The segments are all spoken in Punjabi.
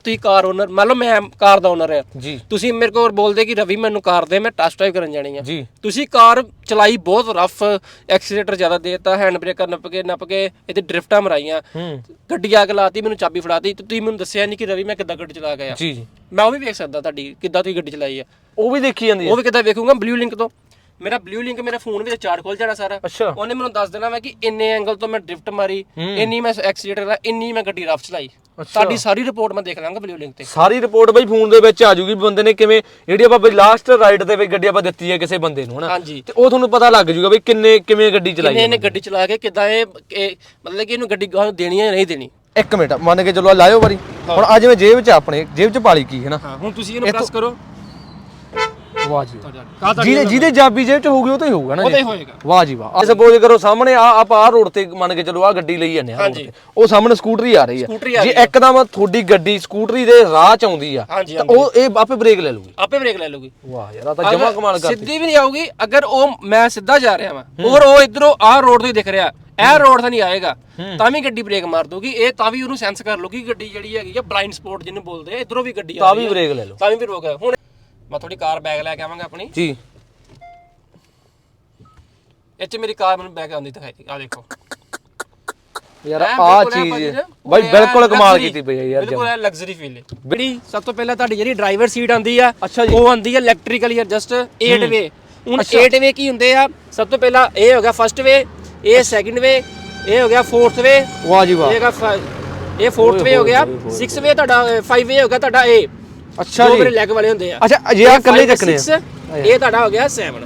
ਤੁਸੀਂ ਕਾਰ ਓਨਰ ਮੰਨ ਲਓ ਮੈਂ ਕਾਰ ਦਾ ਓਨਰ ਆ ਜੀ। ਤੁਸੀਂ ਮੇਰੇ ਕੋਲ ਬੋਲਦੇ ਕਿ ਰਵੀ ਮੈਨੂੰ ਕਾਰ ਦੇ ਮੈਂ ਟੈਸਟ ਡਰਾਈਵ ਕਰਨ ਜਾਣੀ ਆ। ਜੀ। ਤੁਸੀਂ ਕਾਰ ਚਲਾਈ ਬਹੁਤ ਰਫ ਐਕਸੀਲੇਟਰ ਜ਼ਿਆਦਾ ਦੇਤਾ ਹੈਂਡ ਬ੍ਰੇਕਰ ਨੱਪ ਕੇ ਨੱਪ ਕੇ ਇਹਦੇ ਡ੍ਰਿਫਟਾਂ ਮਰਾਈਆਂ। ਹੂੰ। ਗੱਡੀ ਆ ਕੇ ਲਾਤੀ ਮੈਨੂੰ ਚਾਬੀ ਫੜਾਤੀ ਤੇ ਤੁਸੀਂ ਮੈਨੂੰ ਦੱਸਿਆ ਨਹੀਂ ਕਿ ਰਵੀ ਮੈਂ ਕਿੱਦਾਂ ਗੱਡੀ ਚਲਾ ਗਿਆ ਜੀ ਮੈਂ ਉਹ ਵੀ ਵੇਖ ਸਕਦਾ ਤੁਹਾਡੀ ਕਿੱਦਾਂ ਤੁਸੀਂ ਗੱਡੀ ਚਲਾਈ ਆ। ਉਹ ਵੀ ਦੇਖੀ ਜਾਂਦੀ ਹੈ ਉਹ ਵੀ ਕਿੱਦਾਂ ਵੇਖੂੰਗਾ ਬਲੂ ਲਿੰਕ ਤੋਂ। ਮੇਰਾ ਬਲੂ ਲਿੰਕ ਮੇਰੇ ਫੋਨ ਵਿੱਚ ਚਾਰਟ ਖੋਲ ਜਾਣਾ ਸਾਰਾ। ਅੱਛਾ। ਉਹਨੇ ਮੈਨੂੰ ਦੱਸ ਦੇਣਾ ਮੈਂ ਕਿ ਇੰਨੇ ਐਂਗਲ ਤੋਂ ਮੈਂ ਡ੍ਰਿਫਟ ਮਾਰੀ ਇੰਨੀ ਮੈਂ ਐਕਸੀਲੇਟਰ ਦਾ ਇੰਨੀ ਮੈਂ ਗੱਡੀ ਰਫ ਚਲਾਈ। ਤੁਹਾਡੀ ਸਾਰੀ ਰਿਪੋਰਟ ਮੈਂ ਦੇਖ ਲਾਂਗਾ ਬਲੂ ਲਿੰਕ ਤੇ। ਸਾਰੀ ਰਿਪੋਰਟ ਬਈ ਫੋਨ ਦੇ ਵਿੱਚ ਆ ਜੂਗੀ ਬੰਦੇ ਨੇ ਕਿਵੇਂ ਜਿਹੜੀ ਆਪਾਂ ਬਈ ਲਾਸਟ ਰਾਈਡ ਤੇ ਵਿੱਚ ਗੱਡੀ ਆਪਾਂ ਦਿੱਤੀ ਹੈ ਕਿਸੇ ਬੰਦੇ ਨੂੰ ਹਨਾ? ਤੇ ਉਹ ਤੁਹਾਨੂੰ ਪਤਾ ਲੱਗ ਜੂਗਾ ਬਈ ਕਿੰਨੇ ਕਿਵੇਂ ਗੱਡੀ ਚਲਾਈ ਕਿੰਨੇ ਇਹਨੇ ਗੱਡੀ ਚਲਾ ਕੇ ਕਿੱਦਾਂ ਇਹ ਮਤਲਬ ਕਿ ਇਹਨੂੰ ਗੱਡੀ ਗਾਹ ਨੂੰ ਦੇਣੀ ਹੈ ਜਾਂ ਨਹੀਂ ਦੇਣੀ? ਇੱਕ ਮਿੰਟ ਮੰਨ ਕੇ ਚਲੋ ਲਾਇਓ ਵਾਰੀ। ਹੁਣ ਅੱਜ ਮੈਂ ਜੇਬ 'ਚ ਆਪਣੇ ਜੇਬ 'ਚ ਪਾਲੀ ਕੀ ਹੈ ਨਾ ਹਾਂ ਹੁਣ ਤੁਸੀਂ ਇਹਨੂੰ ਪ੍ਰੈਸ ਕਰੋ। ਵਾਹ ਜੀ ਜਿਹਦੇ ਜਿਹਦੇ ਚਾਬੀ ਜੇਬ 'ਚ ਹੋਊਗੀ ਉਹ ਤਾਂ ਹੀ ਹੋਊਗਾ ਨਾ ਉਹਦਾ ਜੀ। ਹੀ ਹੋਏਗਾ। ਵਾਹ ਜੀ ਵਾਹ। ਸਪੋਜ਼ ਕਰੋ ਸਾਹਮਣੇ ਆ ਆਪਾਂ ਆ ਰੋਡ ਤੇ ਮੰਨ ਕੇ ਚਲੋ ਆ ਗੱਡੀ ਲਈ ਜਾਂਦੇ ਆ road ਹਾਂਜੀ। ਤੇ। ਉਹ ਸਾਹਮਣੇ ਸਕੂਟਰੀ ਆ ਰਹੀ ਸਕੂਟਰੀ ਆ ਜੇ ਰਹੀ ਇੱਕਦਮ ਤੁਹਾਡੀ ਗੱਡੀ ਸਕੂਟਰੀ ਦੇ ਰਾਹ 'ਚ ਆਉਂਦੀ ਆ ਹਾਂਜੀ, ਤਾਂ ਉਹ ਇਹ ਆਪੇ ਬ੍ਰੇਕ ਲੈ ਲੂਗੀ ਆਪੇ ਬ੍ਰੇਕ ਲੈ ਲੂਗੀ ਵਾਹ ਯਾਰ ਆ ਤਾਂ ਜਮਾ ਕਮਾਲ ਕਰਤੀ। ਸਿੱਧੀ ਵੀ ਨਹੀਂ ਆਊਗੀ ਅਗਰ ਉਹ ਮੈਂ ਸਿੱਧਾ ਜਾ ਰਿਹਾ ਵਾਂ ਔਰ ਉਹ ਇਧਰੋਂ ਆਹ ਰੋਡ ਤੇ ਦਿਖ ਰਿਹਾ ਇਹ ਰੋਡ ਤੇ ਨਹੀਂ ਆਏਗਾ ਤਾਂ ਵੀ ਗੱਡੀ ਬ੍ਰੇਕ ਮਾਰ ਦੂਗੀ ਇਹ ਤਾਂ ਵੀ ਉਹਨੂੰ ਸੈਂਸ ਕਰ ਲੂਗੀ ਗੱਡੀ ਜਿਹੜੀ ਹੈਗੀ ਆ ਬਲਾਈਂਡ ਸਪੋਟ ਜਿਹਨੂੰ ਬੋਲਦੇ ਆ ਇਧਰੋਂ ਵੀ ਗੱਡੀ ਆ ਤਾਂ ਰਹੀ ਵੀ ਆ। ਬ੍ਰੇਕ ਲੈ ਲਓ। ਤਾਂ ਵੀ ਰੋਕ ਹੈ ਹੁਣ ਮੈਂ ਥੋੜੀ ਕਾਰ ਬੈਗ ਲੈ ਕੇ ਆਵਾਂਗਾ ਆਪਣੀ। ਜੀ। ਇਹ ਚ ਮੇਰੀ ਕਾਰ ਮੈਨੂੰ ਬੈਗ ਆਉਂਦੀ ਦਿਖਾਈ ਆ ਦੇਖੋ। ਯਾਰ ਆ ਚੀਜ਼ ਬਾਈ ਬਿਲਕੁਲ ਕਮਾਲ ਕੀਤੀ ਹੈ ਯਾਰ ਬਿਲਕੁਲ ਲਗਜ਼ਰੀ ਫੀਲ ਹੈ। ਬੜੀ ਸਭ ਤੋਂ ਪਹਿਲਾਂ ਤੁਹਾਡੀ ਜਿਹੜੀ ਡਰਾਈਵਰ ਸੀਟ ਆਂਦੀ ਆ ਅੱਛਾ ਜੀ। ਉਹ ਆਂਦੀ ਆ ਇਲੈਕਟ੍ਰੀਕਲ ਯਾਰ ਜਸਟ 8 ਵੇ ਹੁਣ 8 ਵੇ ਕੀ ਹੁੰਦੇ ਆ? ਸਭ ਤੋਂ ਪਹਿਲਾਂ ਇਹ ਹੋ ਗਿਆ ਫਰਸਟ ਵੇ ਇਹ ਸੈਕਿੰਡ ਵੇ ਇਹ ਹੋ ਗਿਆ ਫੋਰਥ ਵੇ ਵਾਹ ਜੀ ਵਾਹ। ਇਹ ਹੈਗਾ ਇਹ ਫੋਰਥ ਵੇ ਹੋ ਗਿਆ। 6 ਵੇ ਤੁਹਾਡਾ 5 ਵੇ ਹੋ ਗਿਆ ਤੁਹਾਡਾ ਇਹ ਅੱਛਾ ਦੋ ਜੀ। ਮੇਰੇ ਲੈਗ ਵਾਲੇ ਹੁੰਦੇ ਆ। ਅੱਛਾ ਜੇ ਆ ਇਕੱਲੇ ਚੱਕਨੇ ਆ। Six, ਇਹ ਤੁਹਾਡਾ ਹੋ ਗਿਆ 7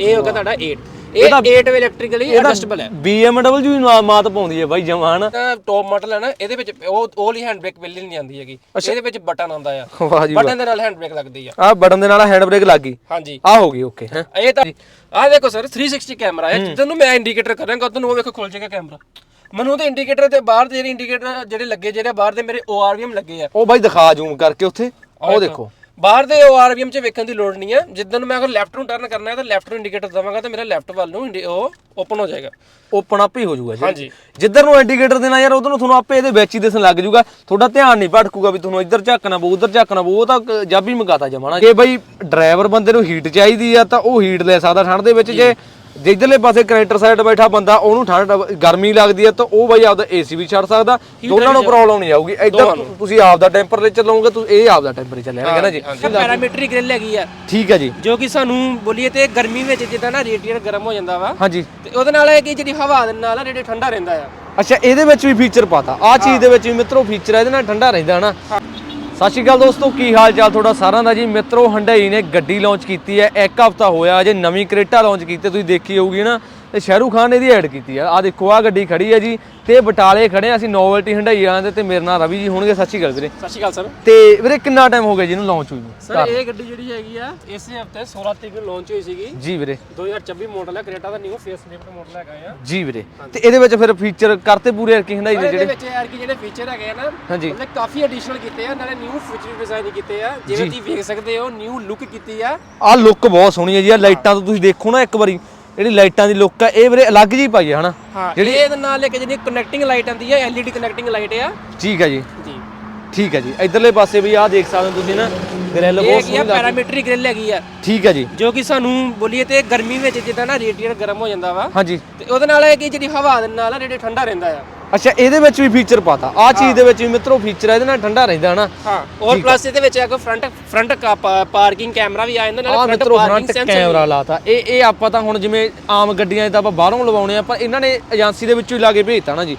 ਇਹ ਹੋ ਗਿਆ ਤੁਹਾਡਾ 8 ਇਹ 8 ਵੇ ਇਲੈਕਟ੍ਰੀਕਲੀ ਐਡਜਸਟਬਲ ਹੈ। BMW ਵੀ ਨਾ- ਮਾਤ ਪਾਉਂਦੀ ਹੈ ਬਾਈ ਜਮਾ ਹਨਾ ਟੌਪ ਮਾਡਲ ਹੈ ਨਾ ਇਹਦੇ ਵਿੱਚ ਉਹ ਉਹ ਲਈ ਹੈਂਡ ਬ੍ਰੇਕ ਪਹਿਲੇ ਨਹੀਂ ਆਉਂਦੀ ਹੈਗੀ। ਇਹਦੇ ਵਿੱਚ ਬਟਨ ਆਉਂਦਾ ਆ। ਵਾਹ ਜੀ ਬਟਨ ਦੇ ਨਾਲ ਹੈਂਡ ਬ੍ਰੇਕ ਲੱਗਦੀ ਆ। ਆ ਬਟਨ ਦੇ ਨਾਲ ਹੈਂਡ ਬ੍ਰੇਕ ਲੱਗ। ਗਈ ਹਾਂਜੀ। ਆ ਹੋ ਗਈ ਓਕੇ ਹੈ। ਇਹ ਤਾਂ ਆਹ ਦੇਖੋ ਸਰ 360 ਕੈਮਰਾ ਹੈ। ਜਿੱਦਾਂ ਨੂੰ ਮੈਂ ਇੰਡੀਕੇਟਰ ਕਰਾਂਗਾ ਤੁਹਾਨੂੰ ਉਹ ਵੇਖੋ ਖੁੱਲ ਜਾਏਗਾ ਕੈਮਰਾ ਮੈਨੂੰ ਤੇ ਇੰਡੀਕੇਟਰ ਤੇ ਬਾਹਰ ਦੇ ਜਿਹੜੇ ਇੰਡੀਕੇਟਰ ਜਿਹੜੇ ਲੱਗੇ ਜਿਹੜੇ ਬਾਹਰ ਦੇ ਮੇਰੇ ORVM ਲੱਗੇ ਆ। ਉਹ ਬਾਈ ਦਿਖਾ ਜ਼ੂਮ ਕਰਕੇ ਉੱਥੇ। ਉਹ ਦੇਖੋ ਬਾਹਰ ਦੇ ORVM ਚ ਵੇਖਣ ਦੀ ਲੋੜ ਨਹੀਂ ਹੈ। ਜਿੱਦਾਂ ਨੂੰ ਮੈਂ ਅਗਰ ਲੈਫਟ ਨੂੰ ਟਰਨ ਕਰਨਾ ਹੈ ਤਾਂ ਲੈਫਟ ਨੂੰ ਇੰਡੀਕੇਟਰ ਦਵਾਂਗਾ ਤਾਂ ਮੇਰਾ ਲੈਫਟ ਵੱਲ ਨੂੰ ਉਹ ਓਪਨ ਹੋ ਜਾਏਗਾ। ਓਪਨ ਅਪ ਹੀ ਹੋ ਜਾਊਗਾ ਜੀ। ਹਾਂਜੀ। ਜਿੱਧਰ ਨੂੰ ਇੰਡੀਕੇਟਰ ਦੇਣਾ ਯਾਰ ਉਧਰ ਨੂੰ ਤੁਹਾਨੂੰ ਆਪੇ ਇਹਦੇ ਵਿੱਚ ਹੀ ਦਿਸਣ ਲੱਗ ਜਾਊਗਾ। ਤੁਹਾਡਾ ਧਿਆਨ ਨਹੀਂ ਭਟਕੂਗਾ ਵੀ ਤੁਹਾਨੂੰ ਇੱਧਰ ਝਾਕਣਾ ਪਊ ਉਧਰ ਝਾਕਣਾ ਪਊ ਉਹ ਤਾਂ ਜਾਬੀ ਮੰਗਾਤਾ ਜਮਾਣਾ ਜੇ ਬਈ ਡਰਾਈਵਰ ਬੰਦੇ ਨੂੰ ਹੀਟ ਚਾਹੀਦੀ ਆ ਤਾਂ ਉਹ ਹੀਟ ਲੈ ਸਕਦਾ ਠੰਡ ਦੇ ਵਿੱਚ। ਜੇ ਜੇ ਇੱਧਰਲੇ ਪਾਸੇ ਕਨੈਕਟਰ ਸਾਈਡ ਬੈਠਾ ਬੰਦਾ ਉਹਨੂੰ ਠੰਡ ਗਰਮੀ ਲੱਗਦੀ ਆ ਤਾਂ ਉਹ ਬਾਈ ਆਪਦਾ ਏਸੀ ਵੀ ਛੱਡ ਸਕਦਾ। ਦੋਨਾਂ ਨੂੰ ਪ੍ਰੋਬਲਮ ਨਹੀਂ ਆਊਗੀ। ਇੱਧਰ ਤੁਸੀਂ ਆਪਦਾ ਟੈਂਪਰੇਚਰ ਲਓਗੇ ਤੁਸੀਂ ਇਹ ਆਪਦਾ ਟੈਂਪਰੇਚਰ ਲੈਣਗੇ ਨਾ ਜੀ। ਪੈਰਾਮੀਟਰ ਗ੍ਰਿਲ ਹੈਗੀ ਆ। ਠੀਕ ਹੈ ਜੀ। ਜੋ ਕਿ ਸਾਨੂੰ ਬੋਲੀਏ ਤੇ ਗਰਮੀ ਵਿੱਚ ਜਿੱਦਾਂ ਨਾ ਰੇਡੀਏਟਰ ਗਰਮ ਹੋ ਜਾਂਦਾ ਵਾ ਹਾਂਜੀ। ਤੇ ਉਹਦੇ ਨਾਲ ਇਹ ਕਿ ਜਿਹੜੀ ਹਵਾ ਦੇ ਨਾਲ ਰੇਡੀਏਟਰ ਠੰਡਾ ਰਹਿੰਦਾ ਆ। ਅੱਛਾ ਇਹਦੇ ਵਿੱਚ ਵੀ ਫੀਚਰ ਪਾਤਾ। ਆਹ ਚੀਜ਼ ਦੇ ਵਿੱਚ ਵੀ ਮਿੱਤਰੋ ਫੀਚਰ ਹੈ ਇਹਦੇ ਨਾਲ ਠੰਡਾ ਰਹਿੰਦਾ ਹਨਾ ਸਤਿ ਸ਼੍ਰੀ ਅਕਾਲ ਦੋਸਤੋ, ਕੀ ਹਾਲ ਚਾਲ ਤੁਹਾਡਾ ਸਾਰਿਆਂ ਦਾ ਜੀ? ਮਿੱਤਰੋ, ਹੰਡਈ ਨੇ ਗੱਡੀ ਲਾਂਚ ਕੀਤੀ ਹੈ। ਇੱਕ ਹਫਤਾ ਹੋਇਆ, ਅਜੇ ਨਵੀਂ ਕਰੇਟਾ ਲਾਂਚ ਕੀਤੀ ਤੁਸੀਂ ਦੇਖੀ ਹੋਊਗੀ ਨਾ ਤੇ ਸ਼ਾਹਰੂਖ ਖਾਨ ਨੇ ਇਹਦੀ ਐਡ ਕੀਤੀ ਆ। ਆ ਦੇਖੋ ਆ ਗੱਡੀ ਖੜੀ ਹੈ ਜੀ ਤੇ ਬਟਾਲੇ ਖੜੇ ਆ। ਅਸੀਂ ਨੋਵਲਟੀ ਹੰਡਈ ਵਾਲਿਆਂ ਦੇ ਤੇ ਮੇਰੇ ਨਾਲ ਰਵੀ ਜੀ ਹੋਣਗੇ। ਸ਼੍ਰੀ ਅਕਾਲ ਵੀਰੇ। ਸਤਿ ਸ਼੍ਰੀ ਅਕਾਲ ਸਰ। ਤੇ ਵੀਰੇ ਕਿੰਨਾ ਟਾਈਮ ਹੋ ਗਿਆ ਜੀ ਇਹਨੂੰ ਲਾਂਚ ਹੋਈ ਨੂੰ? ਸਰ ਇਹ ਗੱਡੀ ਜਿਹੜੀ ਹੈਗੀ ਆ ਇਸੇ ਹਫ਼ਤੇ 16 ਤਰੀਕ ਨੂੰ ਲਾਂਚ ਹੋਈ ਸੀਗੀ। ਜੀ ਵੀਰੇ। 2024 ਮਾਡਲ ਹੈ ਕ੍ਰੇਟਾ ਦਾ ਨਿਊ ਫੇਸ ਲਿਫਟ ਮਾਡਲ ਹੈਗਾ ਆ। ਜੀ ਵੀਰੇ। ਤੇ ਇਹਦੇ ਵਿੱਚ ਫਿਰ ਫੀਚਰ ਕਰਤੇ ਪੂਰੇ ਅਰਕੀ ਹੰਡਈ ਦੇ ਇਹਦੇ ਜਿਹੜੇ? ਵਿੱਚ ਯਾਰ ਕਿ ਜਿਹੜੇ ਫੀਚਰ ਹੈਗੇ ਆ ਨਾ ਹਾਂਜੀ। ਮਤਲਬ ਕਾਫੀ ਐਡੀਸ਼ਨਲ ਕੀਤੇ ਆ ਨਾਲੇ ਨਿਊ ਫੀਚਰ ਡਿਜ਼ਾਈਨ ਕੀਤੇ ਆ। ਜਿਵੇਂ ਤੁਸੀਂ ਵੇਖ ਸਕਦੇ ਹੋ ਨਿਊ ਲੁੱਕ ਕੀਤੀ ਆ। ਆ ਲੁੱਕ ਬਹੁਤ ਸੋਹਣੀ ਹੈ ਜੀ। ਆ ਲਾਈਟਾਂ ਤੋਂ ਤੁਸੀਂ ਦੇਖੋ ਨਾ ਇੱਕ ਵਾਰੀ। ਜਿਹੜੀ ਲਾਈਟਾਂ ਦੀ ਲੁੱਕ ਆ ਇਹ ਵੀਰੇ ਅਲੱਗ ਜੀ ਪਾਈ ਹੈ ਹਨਾ? ਹਾਂ ਜਿਹੜੀ ਇਹਦੇ ਨਾਲ ਇੱਕ ਜਿਹੜੀ ਕਨੈਕਟਿੰਗ ਲਾਈਟ ਆਂਦੀ ਆ LED ਕਨੈਕਟਿੰਗ ਲਾਈਟ ਆ। ਠੀਕ ਹੈ ਜੀ। ਜੀ। ਠੀਕ ਹੈ ਜੀ। ਇਧਰਲੇ ਪਾਸੇ ਵੀ ਆਹ ਦੇਖ ਸਕਦੇ ਹੋ ਤੁਸੀਂ ਨਾ ਗ੍ਰਿਲ ਬਹੁਤ ਸੋਹਣੀ ਲੱਗ ਪੈਰਾਮੀਟਰ ਗ੍ਰਿਲ ਹੈਗੀ ਆ। ਠੀਕ ਹੈ ਜੀ। ਜੋ ਕਿ ਸਾਨੂੰ ਬੋਲੀਏ ਤੇ ਗਰਮੀ ਵਿੱਚ ਜਿੱਦਾਂ ਨਾ ਰੇਡੀਏਟਰ ਗਰਮ ਹੋ ਜਾਂਦਾ ਵਾ ਹਾਂਜੀ। ਤੇ ਉਹਦੇ ਨਾਲ ਇਹ ਕਿ ਜਿਹੜੀ ਹਵਾ ਦੇ ਨਾਲ ਰੇਡੀਏਟਰ ਠੰਡਾ ਰਹਿੰਦਾ ਆ। ਅੱਛਾ ਇਹਦੇ ਵਿੱਚ ਵੀ ਫੀਚਰ ਪਾਤਾ। ਆਹ ਚੀਜ਼ ਦੇ ਵਿੱਚ ਵੀ ਮਿੱਤਰੋ ਫੀਚਰ ਹੈ ਇਹਦੇ ਨਾਲ ਠੰਡਾ ਰਹਿੰਦਾ ਹਨਾ ਹਾਂ ਔਰ ਪਲੱਸ ਇਹਦੇ ਵਿੱਚ ਇੱਕ ਫਰੰਟ ਫਰੰਟ ਪਾਰਕਿੰਗ ਕੈਮਰਾ ਵੀ ਆ ਜਾਂਦਾ ਨਾਲ ਮਿੱਤਰੋ ਪਾਰਕਿੰਗ ਫਰੰਟ ਕੈਮਰਾ ਲਾਤਾ। ਇਹ ਇਹ ਆਪਾਂ ਤਾਂ ਹੁਣ ਜਿਵੇਂ ਆਮ ਗੱਡੀਆਂ ਤਾਂ ਆਪਾਂ ਬਾਹਰੋਂ ਲਵਾਉਣੇ ਆ ਪਰ ਇਹਨਾਂ ਨੇ ਏਜੰਸੀ ਦੇ ਵਿੱਚੋਂ ਹੀ ਲਾ ਕੇ ਭੇਜਤਾ ਨਾ ਜੀ।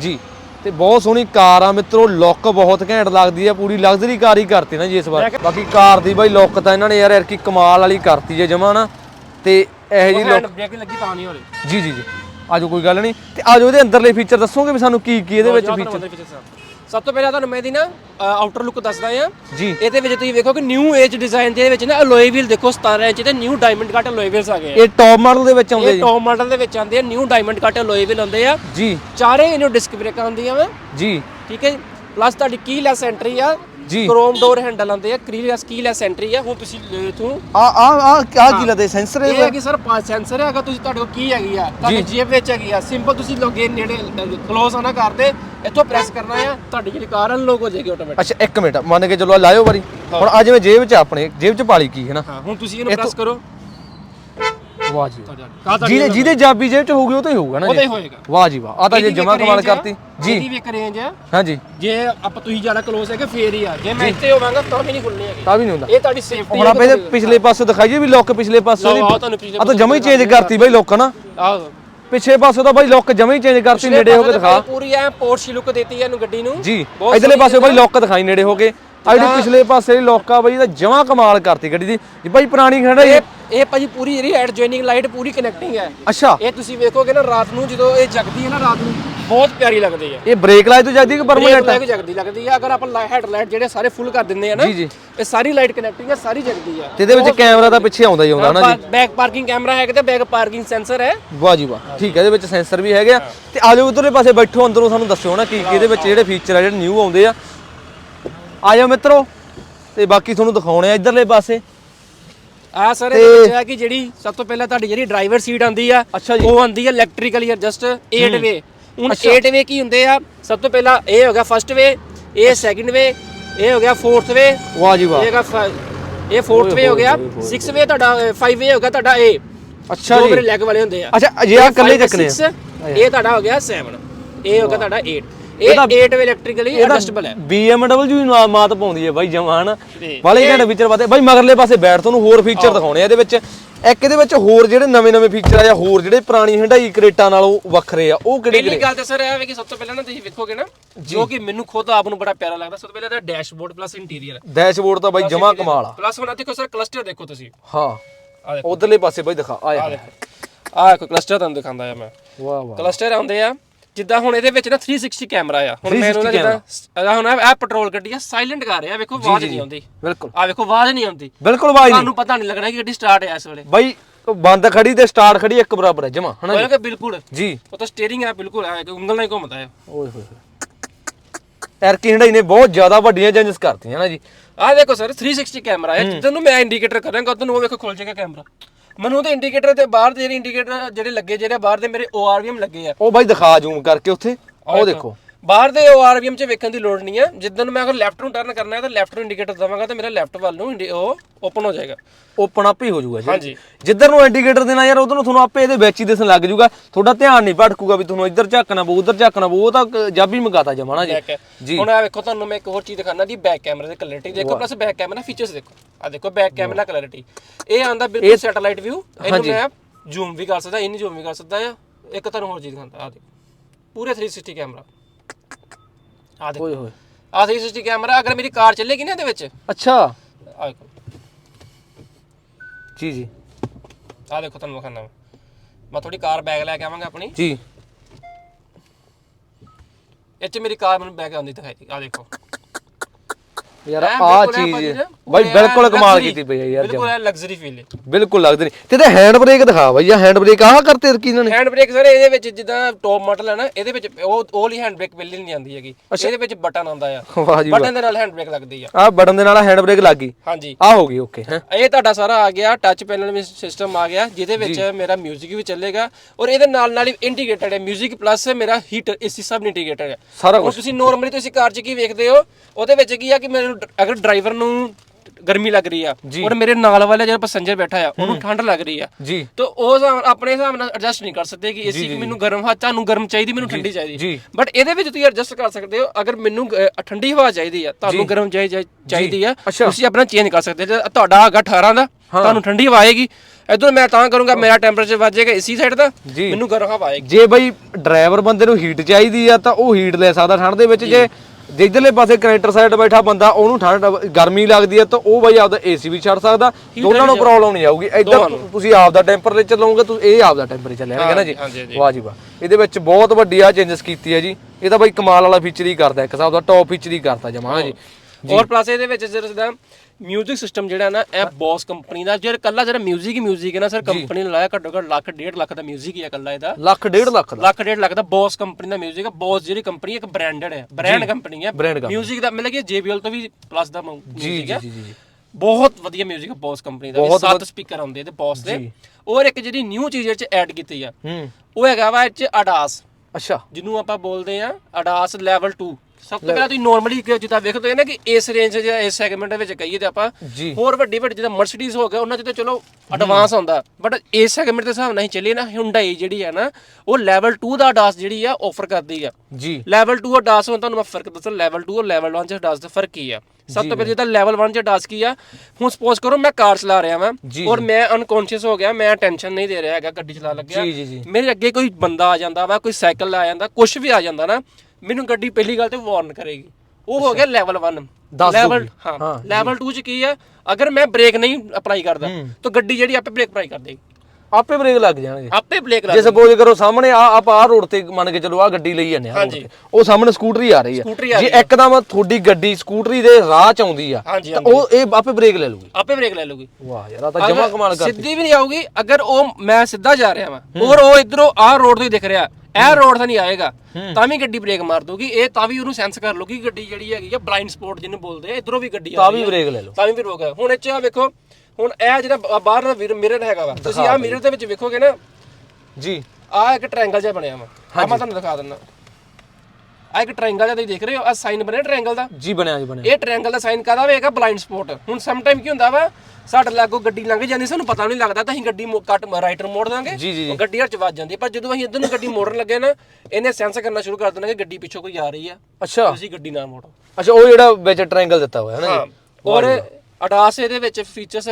ਜੀ ਤੇ ਬਹੁਤ ਸੋਹਣੀ ਕਾਰ ਆ ਮਿੱਤਰੋ ਲੁੱਕ ਬਹੁਤ ਘੈਂਟ ਲੱਗਦੀ ਆ ਪੂਰੀ ਲਗਜ਼ਰੀ ਕਾਰ ਹੀ ਕਰਤੀ ਨਾ ਜੀ ਇਸ ਵਾਰ। ਬਾਕੀ ਕਾਰ ਦੀ ਬਾਈ ਲੁੱਕ ਤਾਂ ਇਹਨਾਂ ਨੇ ਯਾਰ ਯਾਰ ਕੀ ਕਮਾਲ ਵਾਲੀ ਕਰਤੀ ਜੇ ਜਮਾ ਨਾ। ਤੇ ਇਹੋ ਜੀ ਬ੍ਰੇਕ ਲੱਗੀ ਤਾਂ ਨਹੀਂ ਹੋ ਰਹੀ ਜੀ ਜੀ ਜੀ। ਆਜੋ ਕੋਈ ਗੱਲ ਨਹੀਂ ਤੇ ਆਜੋ ਇਹਦੇ ਅੰਦਰਲੇ ਫੀਚਰ ਦੱਸੋਗੇ ਵੀ ਸਾਨੂੰ ਕੀ ਕੀ ਇਹਦੇ ਵਿੱਚ ਫੀਚਰ ਸਭ ਤੋਂ ਪਹਿਲਾਂ ਤੁਹਾਨੂੰ ਮੈਂ ਇਹਦੀ ਨਾ ਆਊਟਰ ਲੁੱਕ ਦੱਸਦਾ ਆ ਜੀ। ਇਹਦੇ ਵਿੱਚ ਤੁਸੀਂ ਵੇਖੋ ਕਿ ਨਿਊ ਏਜ ਡਿਜ਼ਾਈਨ ਦੇ ਵਿੱਚ ਨਾ ਅਲੋਏ ਵੀਲ ਦੇਖੋ 17 ਇੰਚ ਦੇ new diamond cut alloy wheels ਆ ਗਏ ਇਹ ਟੌਪ ਮਾਡਲ ਦੇ ਵਿੱਚ ਆਉਂਦੇ ਇਹ ਟੌਪ ਮਾਡਲ ਦੇ ਵਿੱਚ ਆਉਂਦੇ ਆ new diamond cut alloy wheel ਆਉਂਦੇ ਆ। ਜੀ। ਚਾਰੇ ਇਹਨੂੰ ਡਿਸਕ ਬ੍ਰੇਕਾਂ ਆਉਂਦੀਆਂ ਵਾ। ਜੀ। ਠੀਕ ਹੈ ਪਲੱਸ ਤੁਹਾਡੀ ਕੀਲੈਸ ਐਂਟਰੀ ਆ। ਜੀ। ਕ੍ਰੋਮ ਡੋਰ ਹੈਂਡਲ ਆਉਂਦੇ ਆ ਕੀਲੈਸ ਕੀਲੈਸ ਐਂਟਰੀ ਆ ਹੁਣ ਤੁਸੀਂ ਇਥੋਂ ਆ ਆ ਆ ਆ ਕੀ ਲੱਗਦਾ ਸੈਂਸਰ ਇਹ ਹੈ ਕਿ ਸਰ ਸੈਂਸਰ ਹੈਗਾ ਤੁਸੀਂ ਤੁਹਾਡੇ ਕੋਲ ਕੀ ਹੈਗੀ ਆ? ਤੁਹਾਡੇ ਜੇਬ ਵਿੱਚ ਹੈਗੀ ਆ ਸਿੰਪਲ ਤੁਸੀਂ ਲੋਗੇ ਨੇੜੇ ਕਲੋਜ਼ ਆਣਾ ਕਰਦੇ ਇੱਥੋਂ ਪ੍ਰੈਸ ਕਰਨਾ ਆ ਤੁਹਾਡੀ ਜਿਹੜੀ ਕਾਰ ਅਨਲੌਕ ਹੋ ਜਾਏਗੀ ਆਟੋਮੈਟਿਕ ਅੱਛਾ ਇੱਕ ਮਿੰਟ ਮੰਨ ਕੇ ਚਲੋ ਲਾਇਓ ਵਾਰੀ। ਹੁਣ ਆ ਜਿਵੇਂ ਜੇਬ 'ਚ ਆ ਆਪਣੇ ਜੇਬ 'ਚ ਪਾਲੀ ਕੀ ਹੈ ਨਾ? ਹਾਂ ਹੁਣ ਤੁਸੀਂ ਇਹਨੂੰ ਪ੍ਰੈਸ ਕਰੋ। ਵਾਹ ਜੀ। ਜਿਹਦੇ ਜਿਹਦੇ ਚਾਬੀ ਜੇਬ 'ਚ ਹੋਊਗੀ ਉਹ ਤਾਂ ਹੀ ਹੋਊਗਾ ਨਾ ਉਹਦਾ ਜੀ। ਹੀ ਹੋਏਗਾ। ਵਾਹ ਜੀ ਵਾਹ। ਆ ਤਾਂ ਜੇ ਜਮਾ ਕਮਾਲ ਕਰਤੀ। ਜੀ। ਇਹਦੀ ਵੀ ਇੱਕ ਰੇਂਜ ਆ। ਹਾਂਜੀ। ਜੇ ਆਪਾਂ ਤੁਸੀਂ ਜ਼ਿਆਦਾ ਕਲੋਜ਼ ਹੈਗੇ ਫੇਰ ਹੀ ਆ। ਜੇ ਮੈਂ ਇੱਥੇ ਹੋਵਾਂਗਾ ਤਾਂ ਵੀ ਨਹੀਂ ਖੁੱਲਣੀ ਹੈਗੀ। ਤਾਂ ਵੀ ਨਹੀਂ ਹੁੰਦਾ। ਇਹ ਤੁਹਾਡੀ ਸੇਫਟੀ ਹੁਣ ਆਪਾਂ ਇਹਦੇ ਪਿਛਲੇ ਪਾਸੇ ਦਿਖਾਈਏ ਵੀ ਲੋਕ ਪਿਛਲੇ ਪਾਸੇ ਆ ਤਾਂ ਜਮਾ ਹੀ ਚੇਂਜ ਕਰਤੀ ਬਾਈ ਲੋਕ ਨਾ ਆਹ। ਪਿਛਲੇ ਪਾਸੇ ਤਾਂ ਬਾਈ ਲੋਕ ਜਮਾ ਹੀ ਚੇਂਜ ਕਰਤੀ ਨੇੜੇ ਹੋ ਕੇ ਦਿਖਾ। ਪੂਰੀ ਐ ਪੋਰਸ਼ ਲੁੱਕ ਦਿੱਤੀ ਇਹਨੂੰ ਗੱਡੀ ਨੂੰ। ਜੀ। ਇਧਰਲੇ ਪਾਸੇ ਬਾਈ ਲੋਕ ਦਿਖਾਈ ਨੇੜੇ ਹੋ ਕੇ। ਆ ਜਿਹੜੀ ਪਿਛਲੇ ਪਾਸੇ ਦੀ ਲੋਕ ਬਾਈ ਇਹਦਾ ਜਮਾ ਕਮਾਲ ਕਰਤੀ ਗੱਡੀ ਦੀ। ਬਾਈ ਪੁਰਾਣੀ ਖੜਾ ਇਹ ਇਹ ਭਾਜੀ ਪੂਰੀ ਜਿਹੜੀ ਐਡ ਜੁਆਇਨਿੰਗ ਲਾਈਟ ਪੂਰੀ ਕਨੈਕਟਿੰਗ ਹੈ। ਅੱਛਾ। ਇਹ ਤੁਸੀਂ ਵੇਖੋਗੇ ਨਾ ਰਾਤ ਨੂੰ ਜਦੋਂ ਇਹ ਜਗਦੀ ਹੈ ਨਾ ਰਾਤ ਨੂੰ ਬਹੁਤ ਪਿਆਰੀ ਲੱਗਦੀ ਹੈ। ਇਹ ਬ੍ਰੇਕ ਲਾਈ ਤੋਂ ਜਾਂਦੀ ਕਿ ਪਰਮਾਨੈਂਟ ਕੇ ਜਗਦੀ ਲੱਗਦੀ ਹੈ। ਅਗਰ ਆਪਾਂ ਹੈਡ ਲਾਈਟ ਜਿਹੜੇ ਸਾਰੇ ਫੁੱਲ ਕਰ ਦਿੰਦੇ ਆ ਨਾ ਜੀ, ਜੀ। ਇਹ ਸਾਰੀ ਲਾਈਟ ਕਨੈਕਟਿੰਗ ਹੈ ਸਾਰੀ ਜਗਦੀ ਹੈ। ਤੇ ਇਹਦੇ ਵਿੱਚ ਕੈਮਰਾ ਤਾਂ ਪਿੱਛੇ ਆਉਂਦਾ ਹੀ ਆਉਂਦਾ ਨਾ ਜੀ। ਬੈਕ ਪਾਰਕਿੰਗ ਕੈਮਰਾ ਹੈ ਤੇ ਬੈਕ ਪਾਰਕਿੰਗ ਸੈਂਸਰ ਹੈ। ਵਾਹ ਜੀ ਵਾਹ। ਠੀਕ ਹੈ ਇਹਦੇ ਵਿੱਚ ਸੈਂਸਰ ਵੀ ਹੈਗੇ ਆ। ਤੇ ਆ ਜਾਓ ਉਧਰਲੇ ਪਾਸੇ ਬੈਠੋ ਅੰਦਰੋਂ ਸਾਨੂੰ ਦੱਸਿਓ ਨਾ ਕੀ ਕੀ ਇਹਦੇ ਵਿੱਚ ਜਿਹੜੇ ਫੀਚਰ ਆ ਜਿਹੜੇ ਨਿਊ ਆਉਂਦੇ ਆ। ਆ ਜਾਓ ਮਿੱਤਰੋ ਤੇ ਬਾਕੀ ਤੁਹਾਨੂੰ ਦਿਖਾਉਣੇ ਆ ਇਧਰਲੇ ਪਾਸੇ। ਆ ਸਰ ਇਹਦੇ ਵਿੱਚ ਹੈ ਕਿ ਜਿਹੜੀ ਸਭ ਤੋਂ ਪਹਿਲਾਂ ਤੁਹਾਡੀ ਜਿਹੜੀ ਡਰਾਈਵਰ ਸੀਟ ਆਉਂਦੀ ਆ ਅੱਛਾ ਜੀ। ਉਹ ਆਉਂਦੀ ਹੈ ਇਲੈਕਟ੍ਰੀਕਲੀ ਐਡਜਸਟ 8 ਵੇ ਹੁਣ 8 ਵੇ ਕੀ ਹੁੰਦੇ ਆ? ਸਭ ਤੋਂ ਪਹਿਲਾਂ ਇਹ ਹੋ ਗਿਆ ਫਰਸਟ ਵੇ ਇਹ ਸੈਕਿੰਡ ਵੇ ਇਹ ਹੋ ਗਿਆ ਫੋਰਥ ਵੇ ਵਾਹ ਜੀ ਵਾਹ। ਇਹ ਹੈਗਾ ਫ- ਇਹ ਫੋਰਥ ਵੇ ਹੋ ਗਿਆ। 6 ਵੇ ਤੁਹਾਡਾ 5 ਵੇ ਹੋ ਗਿਆ ਤੁਹਾਡਾ ਇਹ ਅੱਛਾ ਜੋ। ਲੈਗ ਵਾਲੇ ਹੁੰਦੇ ਆ। ਅੱਛਾ ਜੇ ਆ ਇਕੱਲੇ ਚੱਕਨੇ ਆ। Six, ਇਹ ਤੁਹਾਡਾ ਹੋ ਗਿਆ 7 ਇਹ ਹੋ ਗਿਆ ਤੁਹਾਡਾ 8 ਇਹ 8 ਵੇ ਇਲੈਕਟ੍ਰੀਕਲੀ ਐਡਜਸਟਬਲ ਹੈ BMW ਨਾ ਮਾਤ ਪਾਉਂਦੀ ਹੈ ਬਾਈ ਜਮਾਨ ਤੇ ਵਾਲੇ ਘੰਟੇ ਫੀਚਰ ਬਾਤੇ ਬਾਈ ਮਗਰਲੇ ਪਾਸੇ ਬੈਠ ਤੁਹਾਨੂੰ ਹੋਰ ਫੀਚਰ ਦਿਖਾਉਣੇ ਆ ਇਹਦੇ ਵਿੱਚ। ਇੱਕ ਇਹਦੇ ਵਿੱਚ ਹੋਰ ਜਿਹੜੇ ਨਵੇਂ-ਨਵੇਂ ਫੀਚਰ ਆ ਜਾਂ ਹੋਰ ਜਿਹੜੇ ਪੁਰਾਣੀ ਹੰਡਾਈ ਕਰੇਟਾਂ ਨਾਲੋਂ ਵੱਖਰੇ ਆ ਉਹ ਕਿਹੜੇ ਪਹਿਲੀ ਗੱਲ ਤਾਂ ਸਰ ਇਹ ਹੈ ਕਿ ਸਭ ਤੋਂ ਪਹਿਲਾਂ ਨਾ ਤੁਸੀਂ ਵੇਖੋਗੇ ਨਾ ਜੋ। ਕਿ ਮੈਨੂੰ ਖੁਦ ਆਪ ਨੂੰ ਬੜਾ ਪਿਆਰਾ ਲੱਗਦਾ ਸਭ ਤੋਂ ਪਹਿਲਾਂ ਤਾਂ ਡੈਸ਼ਬੋਰਡ ਪਲੱਸ ਇੰਟੀਰੀਅਰ ਡੈਸ਼ਬੋਰਡ ਤਾਂ ਬਾਈ ਜਮਾ ਕਮਾਲ ਆ। ਪਲੱਸ ਹੁਣ ਦੇਖੋ ਸਰ ਕਲਸਟਰ ਦੇਖੋ ਤੁਸੀਂ। ਹਾਂ। ਆ ਦੇਖੋ। ਉਧਰਲੇ ਪਾਸੇ ਬਾਈ ਦਿਖਾ ਆ ਆ ਦੇਖੋ। ਕਲਸਟਰ ਤੁਹਾਨੂੰ ਦਿਖਾਉਂਦਾ ਆ ਮੈਂ। ਵਾਹ ਵਾਹ। ਕਲਸਟਰ ਆਉਂਦੇ ਆ। ਜਿੱਦਾਂ ਹੁਣ ਇਹਦੇ ਵਿੱਚ ਨਾ 360 ਕੈਮਰਾ ਆ। ਹੁਣ ਮੈਨੂੰ ਨਾ 360 ਜਿੱਦਾਂ ਹੁਣ ਇਹ ਪੈਟਰੋਲ ਗੱਡੀ ਆ ਸਾਇਲੈਂਟ ਕਰ ਰਿਹਾ ਵੇਖੋ ਆਵਾਜ਼ ਨਹੀਂ ਆਉਂਦੀ। ਬਿਲਕੁਲ। ਆ ਵੇਖੋ ਆਵਾਜ਼ ਨਹੀਂ ਆਉਂਦੀ। ਬਿਲਕੁਲ ਬਾਈ ਨਹੀਂ। ਤੁਹਾਨੂੰ ਪਤਾ ਨਹੀਂ ਲੱਗਣਾ ਕਿ ਗੱਡੀ ਸਟਾਰਟ ਹੈ ਇਸ ਵੇਲੇ। ਬਾਈ ਬੰਦ ਖੜੀ ਤੇ ਸਟਾਰਟ ਖੜੀ ਇੱਕ ਬਰਾਬਰ ਹੈ ਜਮਾ ਹਨਾ ਕਿ ਬਿਲਕੁਲ। ਜੀ। ਉਹ ਤਾਂ ਸਟੀਅਰਿੰਗ ਆ ਬਿਲਕੁਲ ਆ ਉਂਗਲ ਨਾਲ ਹੀ ਘੁੰਮਦਾ ਆ। ਓਏ ਹੋਏ ਐਰਕੀ ਹੰਡਾਈ ਨੇ ਬਹੁਤ ਜ਼ਿਆਦਾ ਵੱਡੀਆਂ ਚੇਂਜਸ ਕਰਤੀਆਂ ਨਾ ਜੀ? ਆਹ ਦੇਖੋ ਸਰ 360 ਕੈਮਰਾ ਹੈ। ਜਿੱਦਾਂ ਨੂੰ ਮੈਂ ਇੰਡੀਕੇਟਰ ਕਰਾਂਗਾ ਉਦੋਂ ਉਹ ਵੇਖੋ ਖੁੱਲ ਜਾਏਗਾ ਕੈਮਰਾ ਮੈਨੂੰ ਉਹਦੇ ਇੰਡੀਕੇਟਰ ਦੇ ਬਾਹਰ ਦੇ ਜਿਹੜੇ ਇੰਡੀਕੇਟਰ ਜਿਹੜੇ ਲੱਗੇ ਜਿਹੜੇ ਬਾਹਰ ਦੇ ਮੇਰੇ ORVM ਲੱਗੇ ਆ। ਉਹ ਬਾਈ ਦਿਖਾ ਜ਼ੂਮ ਕਰਕੇ ਉੱਥੇ। ਉਹ ਦੇਖੋ। ਬਾਹਰ ਦੇ ORVM 'ਚ ਵੇਖਣ ਦੀ ਲੋੜ ਨਹੀਂ ਹੈ। ਜਿੱਦਾਂ ਨੂੰ ਮੈਂ ਅਗਰ ਲੈਫਟ ਨੂੰ ਟਰਨ ਕਰਨਾ ਹੈ ਤਾਂ ਲੈਫਟ ਨੂੰ ਇੰਡੀਕੇਟਰ ਦਵਾਂਗਾ ਤਾਂ ਮੇਰਾ ਲੈਫਟ ਵੱਲ ਨੂੰ ਉਹ ਓਪਨ ਹੋ ਜਾਏਗਾ। ਓਪਨ ਅਪ ਹੀ ਹੋ ਜਾਊਗਾ ਜੀ। ਹਾਂਜੀ। ਜਿੱਧਰ ਨੂੰ ਇੰਡੀਕੇਟਰ ਦੇਣਾ ਯਾਰ ਉਧਰ ਨੂੰ ਤੁਹਾਨੂੰ ਆਪੇ ਇਹਦੇ ਵਿੱਚ ਹੀ ਦਿਸਣ ਲੱਗ ਜਾਊਗਾ। ਤੁਹਾਡਾ ਧਿਆਨ ਨਹੀਂ ਭਟਕੂਗਾ ਵੀ ਤੁਹਾਨੂੰ ਇੱਧਰ ਝਾਕਣਾ ਪਊ ਉਧਰ ਝਾਕਣਾ ਪਊ ਉਹ ਤਾਂ ਜਾਬੀ ਮੰਗਾਤਾ ਜਮਾਣਾ ਜੀ। ਜੀ। ਹੁਣ ਆ ਵੇਖੋ ਤੁਹਾਨੂੰ ਮੈਂ ਇੱਕ ਹੋਰ ਚੀਜ਼ ਦਿਖਾਣਾ ਦੀ ਬੈਕ ਕੈਮਰਾ ਦੀ ਕਲੈਰਿਟੀ ਦੇਖੋ ਪਲੱਸ ਬੈਕ ਕੈਮਰਾ ਫੀਚਰਸ ਦੇਖੋ। ਆ ਦੇਖੋ ਬੈਕ ਕੈਮਰਾ ਕਲੈਰਿਟੀ ਇਹ ਆਂਦਾ ਬਿਲਕੁਲ ਸੈਟੇਲਾਈਟ ਵਿਊ ਇਹਨੂੰ ਮੈਂ ਜ਼ੂਮ ਵੀ ਕਰ ਸਕਦਾ ਇਨ ਜ਼ੂਮ ਵੀ ਕਰ ਸਕਦਾ ਆ। ਇੱਕ ਤੁਹਾਨੂੰ ਹੋਰ ਚੀਜ਼ ਦਿਖਾਉਂਦਾ ਆ ਦੇਖੋ। ਪੂਰੇ 360 ਕੈਮਰਾ ਆ ਦੇਖੋ। ਓਏ ਹੋਏ। ਆ 360 ਕੈਮਰਾ ਅਗਰ ਮੇਰੀ ਕਾਰ ਚੱਲੇਗੀ ਨਾ ਇਹਦੇ ਵਿੱਚ। ਅੱਛਾ। ਆ ਦੇਖੋ। ਜੀ ਜੀ। ਆ ਦੇਖੋ ਤੁਹਾਨੂੰ ਦਿਖਾਣਾ ਮੈਂ। ਥੋੜੀ ਕਾਰ ਬੈਗ ਲੈ ਕੇ ਆਵਾਂਗਾ ਆਪਣੀ। ਜੀ। ਚ ਮੇਰੀ ਕਾਰ ਮੈਨੂੰ ਬੈਗ ਆਉਂਦੀ ਦਿਖਾਈ। ਆ ਦੇਖੋ। ਯਾਰ ਐਂ ਆ ਬਿਲਕੁਲ ਐਂ ਚੀਜ਼ ਭਾਜੀ ਬਾਈ ਪੂਰੇ ਬਿਲਕੁਲ ਐਂ ਕਮਾਲ luxury, ਕੀਤੀ ਪਈ ਹੈ ਯਾਰ ਬਿਲਕੁਲ ਇਹ ਲਗਜ਼ਰੀ ਫੀਲ ਹੈ ਬਿਲਕੁਲ ਲੱਗਦੇ ਨਹੀਂ ਤੇ ਤੇ ਹੈਂਡ ਬ੍ਰੇਕ ਦਿਖਾ ਬਾਈ ਆ ਹੈਂਡ ਬ੍ਰੇਕ ਆਹ ਕਰਤੇ ਰਕੀ ਇਹਨਾਂ ਨੇ ਹੈਂਡ ਬ੍ਰੇਕ ਸਰ ਇਹਦੇ ਵਿੱਚ ਜਿੱਦਾਂ ਟੌਪ ਮਾਡਲ ਹੈ ਨਾ ਇਹਦੇ ਵਿੱਚ ਉਹ ਉਹ ਵਾਲੀ ਹੈਂਡ ਬ੍ਰੇਕ ਪਹਿਲੇ ਨਹੀਂ ਆਉਂਦੀ ਹੈਗੀ ਇਹਦੇ ਵਿੱਚ ਬਟਨ ਆਉਂਦਾ ਆ ਵਾਹ ਜੀ ਵਾਹ ਬਟਨ ਦੇ ਨਾਲ ਹੈਂਡ ਬ੍ਰੇਕ ਲੱਗਦੀ ਆ ਆ ਬਟਨ ਦੇ ਨਾਲ ਹੈਂਡ ਬ੍ਰੇਕ ਲੱਗ ਗਈ ਹਾਂਜੀ ਆ ਹੋ ਗਈ ਓਕੇ ਹੈ ਇਹ ਤੁਹਾਡਾ ਸਾਰਾ ਆ ਗਿਆ ਟੱਚ ਪੈਨਲ ਵਿੱਚ ਸਿਸਟਮ ਆ ਗਿਆ ਜਿਹਦੇ ਵਿੱਚ ਮੇਰਾ 뮤직 ਵੀ ਚੱਲੇਗਾ ਔਰ ਇਹਦੇ ਨਾਲ ਨਾਲ ਹੀ ਇੰਟੀਗ੍ਰੇਟਡ ਹੈ 뮤직 ਪਲੱਸ ਮੇਰਾ ਹੀਟਰ ਏਸੀ ਸਭ ਇੰਟੀਗ੍ਰੇਟਡ ਹੈ ਸਾਰਾ ਹੁਣ ਤੁਸੀਂ ਨਾਰਮਲੀ ਤੁਸੀਂ ਕਾਰ 'ਚ ਕੀ ਵੇਖਦੇ ਹੋ ਉਹਦੇ ਵਿੱਚ ਕੀ ਆ ਕਿ ਮੈਨੂੰ ਡ- ਅਗਰ ਡਰਾਈਵਰ ਨੂੰ ਗਰਮੀ ਲੱਗ ਰਹੀ ਆ। ਔਰ ਮੇਰੇ ਨਾਲ ਵਾਲਾ ਜਿਹੜਾ ਪੈਸੇਂਜਰ ਬੈਠਾ ਆ ਉਹਨੂੰ ਠੰਡ ਲੱਗ ਰਹੀ ਆ। ਜੀ। ਤਾਂ ਉਹ ਹਿਸਾਬ- ਆਪਣੇ ਹਿਸਾਬ ਨਾਲ ਐਡਜਸਟ ਨਹੀਂ ਕਰ ਸਕਦੇ ਕਿ ਏਸੀ ਮੈਨੂੰ ਗਰਮ ਹਵਾ ਤੁਹਾਨੂੰ ਗਰਮ ਚਾਹੀਦੀ ਮੈਨੂੰ ਠੰਡੀ ਚਾਹੀਦੀ। ਜੀ। ਬਟ ਇਹਦੇ ਵਿੱਚ ਤੁਸੀਂ ਐਡਜਸਟ ਕਰ ਸਕਦੇ ਹੋ ਅਗਰ ਮੈਨੂੰ ਅ, ਠੰਡੀ ਹਵਾ ਚਾਹੀਦੀ ਆ ਤੁਹਾਨੂੰ ਗਰਮ ਚਾਹੀ- ਚਾਹੀ- ਚਾਹੀਦੀ ਆ ਅੱਛਾ। ਤੁਸੀਂ ਆਪਣਾ ਚੇਂਜ ਕਰ ਸਕਦੇ ਜੇ ਤੁਹਾਡਾ ਹੈਗਾ 18 ਦਾ ਤੁਹਾਨੂੰ ਠੰਡੀ ਹਵਾ ਆਏਗੀ। ਇਧਰ ਮੈਂ ਤਾਂ ਕਰੂੰਗਾ ਮੇਰਾ ਟੈਂਪਰੇਚਰ ਵੱਜੇਗਾ ਏਸੀ ਸਾਈਡ ਦਾ ਜੀ। ਮੈਨੂੰ ਗਰਮ ਹਵਾ ਆਏਗੀ। ਜੇ ਬਈ ਡਰਾਈਵਰ ਬੰਦੇ ਨੂੰ ਹੀਟ ਚਾਹੀਦੀ ਆ ਤਾਂ ਉਹ ਹੀਟ ਲੈ ਸਕਦਾ ਠੰਡ ਦੇ ਵਿੱਚ। ਜੇ ਜੇ ਇੱਧਰਲੇ ਪਾਸੇ ਕਨੈਕਟਰ ਸਾਈਡ ਬੈਠਾ ਬੰਦਾ ਉਹਨੂੰ ਠੰਡ ਗਰਮੀ ਲੱਗਦੀ ਆ ਤਾਂ ਉਹ ਬਈ ਆਪਦਾ ਏਸੀ ਵੀ ਛੱਡ ਸਕਦਾ। ਦੋਨਾਂ ਨੂੰ ਪ੍ਰੋਬਲਮ ਨਹੀਂ ਆਊਗੀ। ਇੱਧਰ ਤੁਸੀਂ ਆਪਦਾ ਟੈਂਪਰੇਚਰ ਲਓਗੇ ਤੁਸੀਂ ਇਹ ਆਪਦਾ ਟੈਂਪਰੇਚਰ ਲੈਣਗੇ ਨਾ ਜੀ। ਵਾਹ ਜੀ ਵਾਹ। ਇਹਦੇ ਵਿੱਚ ਬਹੁਤ ਵੱਡੀ ਆ ਚੇਂਜਸ ਕੀਤੀ ਹੈ ਜੀ। ਇਹ ਤਾਂ ਬਈ ਕਮਾਲ ਵਾਲਾ ਫੀਚਰ ਹੀ ਕਰਦਾ ਇੱਕ ਹਿਸਾਬ ਦਾ ਟੌਪ ਫੀਚਰ ਹੀ ਕਰਤਾ ਜਮਾ ਜੀ ਔਰ ਪਲੱਸ ਇਹਦੇ ਵਿੱਚ ਜਿਹੜਾ ਮਿਊਜ਼ਿਕ ਸਿਸਟਮ ਜਿਹੜਾ ਨਾ ਇਹ ਬੌਸ ਕੰਪਨੀ ਦਾ ਜਿਹੜਾ ਕੱਲਾ ਜਿਹੜਾ ਮਿਊਜ਼ਿਕ ਹੀ ਮਿਊਜ਼ਿਕ ਹੈ ਨਾ ਸਰ ਕੰਪਨੀ ਨੇ ਲਾਇਆ ਘੱਟੋ ਘੱਟ ਲੱਖ ਡੇਢ ਲੱਖ ਦਾ ਮਿਊਜ਼ਿਕ ਹੀ ਹੈ ਕੱਲਾ ਇਹਦਾ। ਲੱਖ ਡੇਢ ਲੱਖ ਦਾ। ਲੱਖ ਡੇਢ ਲੱਖ ਦਾ ਬੌਸ ਕੰਪਨੀ ਦਾ ਮਿਊਜ਼ਿਕ ਹੈ। ਬੌਸ ਜਿਹੜੀ ਕੰਪਨੀ ਇੱਕ ਬ੍ਰਾਂਡਡ ਹੈ। ਬ੍ਰਾਂਡ ਕੰਪਨੀ ਹੈ। ਮਿਊਜ਼ਿਕ ਦਾ ਮਤਲਬ ਕਿ JBL ਤੋਂ ਵੀ ਪਲੱਸ ਦਾ ਮਿਊਜ਼ਿਕ ਹੈ। ਜੀ ਜੀ ਬਹੁਤ ਵਧੀਆ 뮤직 ਹੈ ਬੌਸ ਕੰਪਨੀ ਦਾ। ਸੱਤ ਸਪੀਕਰ ਆਉਂਦੇ ਤੇ ਬੌਸ ਦੇ। ਔਰ ਇੱਕ ਜਿਹੜੀ ਨਿਊ ਚੀਜ਼ ਵਿੱਚ ਐਡ ਕੀਤੀ ਆ। ਉਹ ਹੈਗਾ ਵਾ ਇਹ ਚ ਅਡਾਸ ਅੱਛਾ। ਜਿਹਨੂੰ ਆਪਾਂ ਬੋਲਦੇ ਆ ਅਡਾਸ ਲੈਵਲ 2 ਸਭ ਤੋਂ ਪਹਿਲਾਂ ਤੁਸੀਂ ਨਾਰਮਲੀ ਜਿੱਦਾਂ ਵੇਖਦੇ ਹੋ ਨਾ ਕਿ ਇਸ ਰੇਂਜ ਜਾਂ ਇਸ ਸੈਗਮੈਂਟ ਦੇ ਵਿੱਚ ਕਹੀਏ ਤੇ ਆਪਾਂ ਜੀ। ਹੋਰ ਵੱਡੀ ਵੱਡੀ ਜਿੱਦਾਂ ਮਰਸੀਡੀਜ਼ ਹੋ ਗਿਆ ਉਹਨਾਂ 'ਚ ਤਾਂ ਚਲੋ ਐਡਵਾਂਸ ਆਉਂਦਾ ਬਟ ਇਸ ਸੈਗਮੈਂਟ ਦੇ ਹਿਸਾਬ ਨਾਲ ਹੀ ਚੱਲੀਏ ਨਾ Hyundai ਜਿਹੜੀ ਆ ਨਾ ਉਹ ਲੈਵਲ 2 ਦਾ ਅਡਾਸ ਜਿਹੜੀ ਆ ਆਫਰ ਕਰਦੀ ਆ। ਜੀ। ਲੈਵਲ 2 ਅਡਾਸ ਹੁਣ ਤੁਹਾਨੂੰ ਮੈਂ ਫ਼ਰਕ ਦੱਸਾਂ ਲੈਵਲ 2 ਔਰ ਲੈਵਲ 1 ਚ ਅਡਾਸ ਦਾ ਫ਼ਰਕ ਕੀ ਆ? ਸਭ ਤੋਂ ਪਹਿਲਾਂ ਜਿਹਦਾ ਲੈਵਲ 1 ਚ ਅਡਾਸ ਕੀ ਆ ਹੁਣ ਸਪੋਜ਼ ਕਰੋ ਮੈਂ ਕਾਰ ਚਲਾ ਰਿਹਾ ਵਾਂ ਜੀ, ਔਰ ਮੈਂ ਅਨਕੌਂਸ਼ੀਅਸ ਹੋ ਗਿਆ ਮੈਂ ਟੈਨਸ਼ਨ ਨਹੀਂ ਦੇ ਰਿਹਾ ਹੈਗਾ ਗੱਡੀ ਚਲਾ ਲੱਗਿਆ। ਜੀ, ਜੀ, ਜੀ। ਮੇਰੇ ਅੱਗੇ ਕੋਈ ਬੰਦਾ ਆ ਜਾਂਦਾ ਵਾ ਕੋਈ ਸਾਈਕਲ ਆ ਜਾਂਦਾ ਕੁਝ ਵੀ ਆ ਜਾਂਦਾ ਨਾ ਮੈਨੂੰ ਗੱਡੀ ਪਹਿਲੀ ਗੱਲ ਤੇ ਵਾਰਨ ਕਰੇਗੀ। ਉਹ ਹੋ ਗਿਆ ਲੈਵਲ 1 ਦੱਸ ਲੈਵਲ ਦਊਗੀ। ਹਾਂ ਹਾਂ, ਲੈਵਲ 2 ਚ ਕੀ ਆ? ਅਗਰ ਮੈਂ ਬ੍ਰੇਕ ਨਹੀਂ ਅਪਲਾਈ ਕਰਦਾ ਤਾਂ ਗੱਡੀ ਜਿਹੜੀ ਆਪੇ ਬ੍ਰੇਕ ਅਪਲਾਈ ਕਰ ਦੇਗੀ। ਆਪੇ ਬ੍ਰੇਕ ਲੱਗ ਜਾਣਗੇ। ਆਪੇ ਬ੍ਰੇਕ ਲਾ ਜੇ ਸਪੋਜ਼ ਕਰੋ ਸਾਹਮਣੇ ਆ ਆਪਾਂ ਆ ਰੋਡ ਤੇ ਮੰਨ ਕੇ ਚਲੋ ਆ ਗੱਡੀ ਲਈ ਜਾਂਦੇ ਆ ਹਾਂਜੀ। ਉਹ ਸਾਹਮਣੇ ਸਕੂਟਰੀ ਆ ਰਹੀ ਸਕੂਟਰੀ ਆ ਆ ਜੇ ਰਹੀ ਇੱਕਦਮ ਤੁਹਾਡੀ ਗੱਡੀ ਸਕੂਟਰੀ ਦੇ ਰਾਹ ਚ ਆਉਂਦੀ ਆ ਹਾਂਜੀ, ਤਾਂ ਉਹ ਇਹ ਆਪੇ ਬ੍ਰੇਕ ਲੈ ਲੂਗੀ ਆਪੇ ਬ੍ਰੇਕ ਲੈ ਲੂਗੀ ਵਾਹ ਯਾਰ ਆ ਤਾਂ ਜਮਾ ਕਮਾਲ ਕਰ ਸਿੱਧੀ ਵੀ ਨਹੀਂ ਆਊਗੀ ਅਗਰ ਉਹ ਮੈਂ ਸਿੱਧਾ ਜਾ ਰਿਹਾ ਵਾਂ ਔਰ ਉਹ ਇਧਰੋਂ ਆਹ ਰੋਡ ਤੇ ਦਿਖ ਰਿਹਾ। ਇਹ ਰੋਡ ਤੇ ਨਹੀਂ ਆਏਗਾ। ਤਾਂ ਵੀ ਗੱਡੀ ਬ੍ਰੇਕ ਮਾਰ ਦੂਗੀ ਇਹ ਤਾਂ ਵੀ ਉਹਨੂੰ ਸੈਂਸ ਕਰ ਲੂਗੀ ਗੱਡੀ ਜਿਹੜੀ ਹੈਗੀ ਆ ਬਲਾਈਂਡ ਸਪੋਟ ਜਿਹਨੂੰ ਬੋਲਦੇ ਆ ਇਧਰੋਂ ਵੀ ਗੱਡੀ ਆ ਤਾਂ ਵੀ ਆ। ਬ੍ਰੇਕ ਲੈ ਲਓ। ਤਾਂ ਵੀ ਰੋਕ ਹੈ ਹੁਣ ਚ ਆ ਵੇਖੋ ਹੁਣ ਇਹ ਜਿਹੜਾ ਬਾਹਰ ਦਾ ਮਿਰਰ ਹੈਗਾ ਵਾ। ਤੁਸੀਂ ਆਹ ਮਿਰਰ ਦੇ ਵਿੱਚ ਵੇਖੋਗੇ ਨਾ ਜੀ। ਆਹ ਇੱਕ ਟ੍ਰਾਇੰਗਲ ਜਿਹਾ ਬਣਿਆ ਵਾ। ਆ ਮੈਂ ਤੁਹਾਨੂੰ ਦਿਖਾ ਦਿੰਦਾ। ਆ ਇੱਕ ਟ੍ਰਾਇੰਗਲ ਜਿਹਾ ਤੁਸੀਂ ਦੇਖ ਰਹੇ ਹੋ ਆ ਸਾਈਨ ਬਣਿਆ ਟ੍ਰਾਇੰਗਲ ਦਾ। ਜੀ ਬਣਿਆ ਜੀ ਬਣਿਆ। ਇਹ ਟ੍ਰਾਇੰਗਲ ਦਾ ਸਾਈਨ ਕਾਦਾ ਹੋਏਗਾ ਬਲਾਈਂਡ ਸਪੋਟ ਹੁਣ ਸਮ ਟਾਈਮ ਕੀ ਹੁੰਦਾ ਵਾ? ਸਾਡੇ ਲਾਗੋਂ ਗੱਡੀ ਲੰਘ ਜਾਂਦੀ ਸਾਨੂੰ ਪਤਾ ਨਹੀਂ ਲੱਗਦਾ ਤਾਂ ਅਸੀਂ ਗੱਡੀ ਮੋ- ਕੱਟ ਰਾਈਟਰ ਮੋੜ ਦਾਂਗੇ ਜੀ, ਜੀ, ਉਹ ਗੱਡੀ ਚ ਵੱਜ ਜਾਂਦੀ ਹੈ। ਪਰ ਜਦੋਂ ਅਸੀਂ ਇੱਧਰ ਨੂੰ ਗੱਡੀ ਮੋੜਨ ਲੱਗੇ ਨਾ ਇਹਨੇ ਸੈਂਸ ਕਰਨਾ ਸ਼ੁਰੂ ਕਰ ਦੇਣਾ ਕਿ ਗੱਡੀ ਪਿੱਛੋਂ ਕੋਈ ਆ ਰਹੀ ਆ ਅੱਛਾ। ਤੁਸੀਂ ਗੱਡੀ ਨਾ ਮੋੜੋ। ਅੱਛਾ ਉਹ ਜਿਹੜਾ ਵਿੱਚ ਟ੍ਰਾਇੰਗਲ ਦਿੱਤਾ ਹੋਇਆ ਹੈ ਨਾ ਜੀ ਔਰ ਅਡਾਸ ਇਹਦੇ ਵਿੱਚ ਫੀਚਰਸ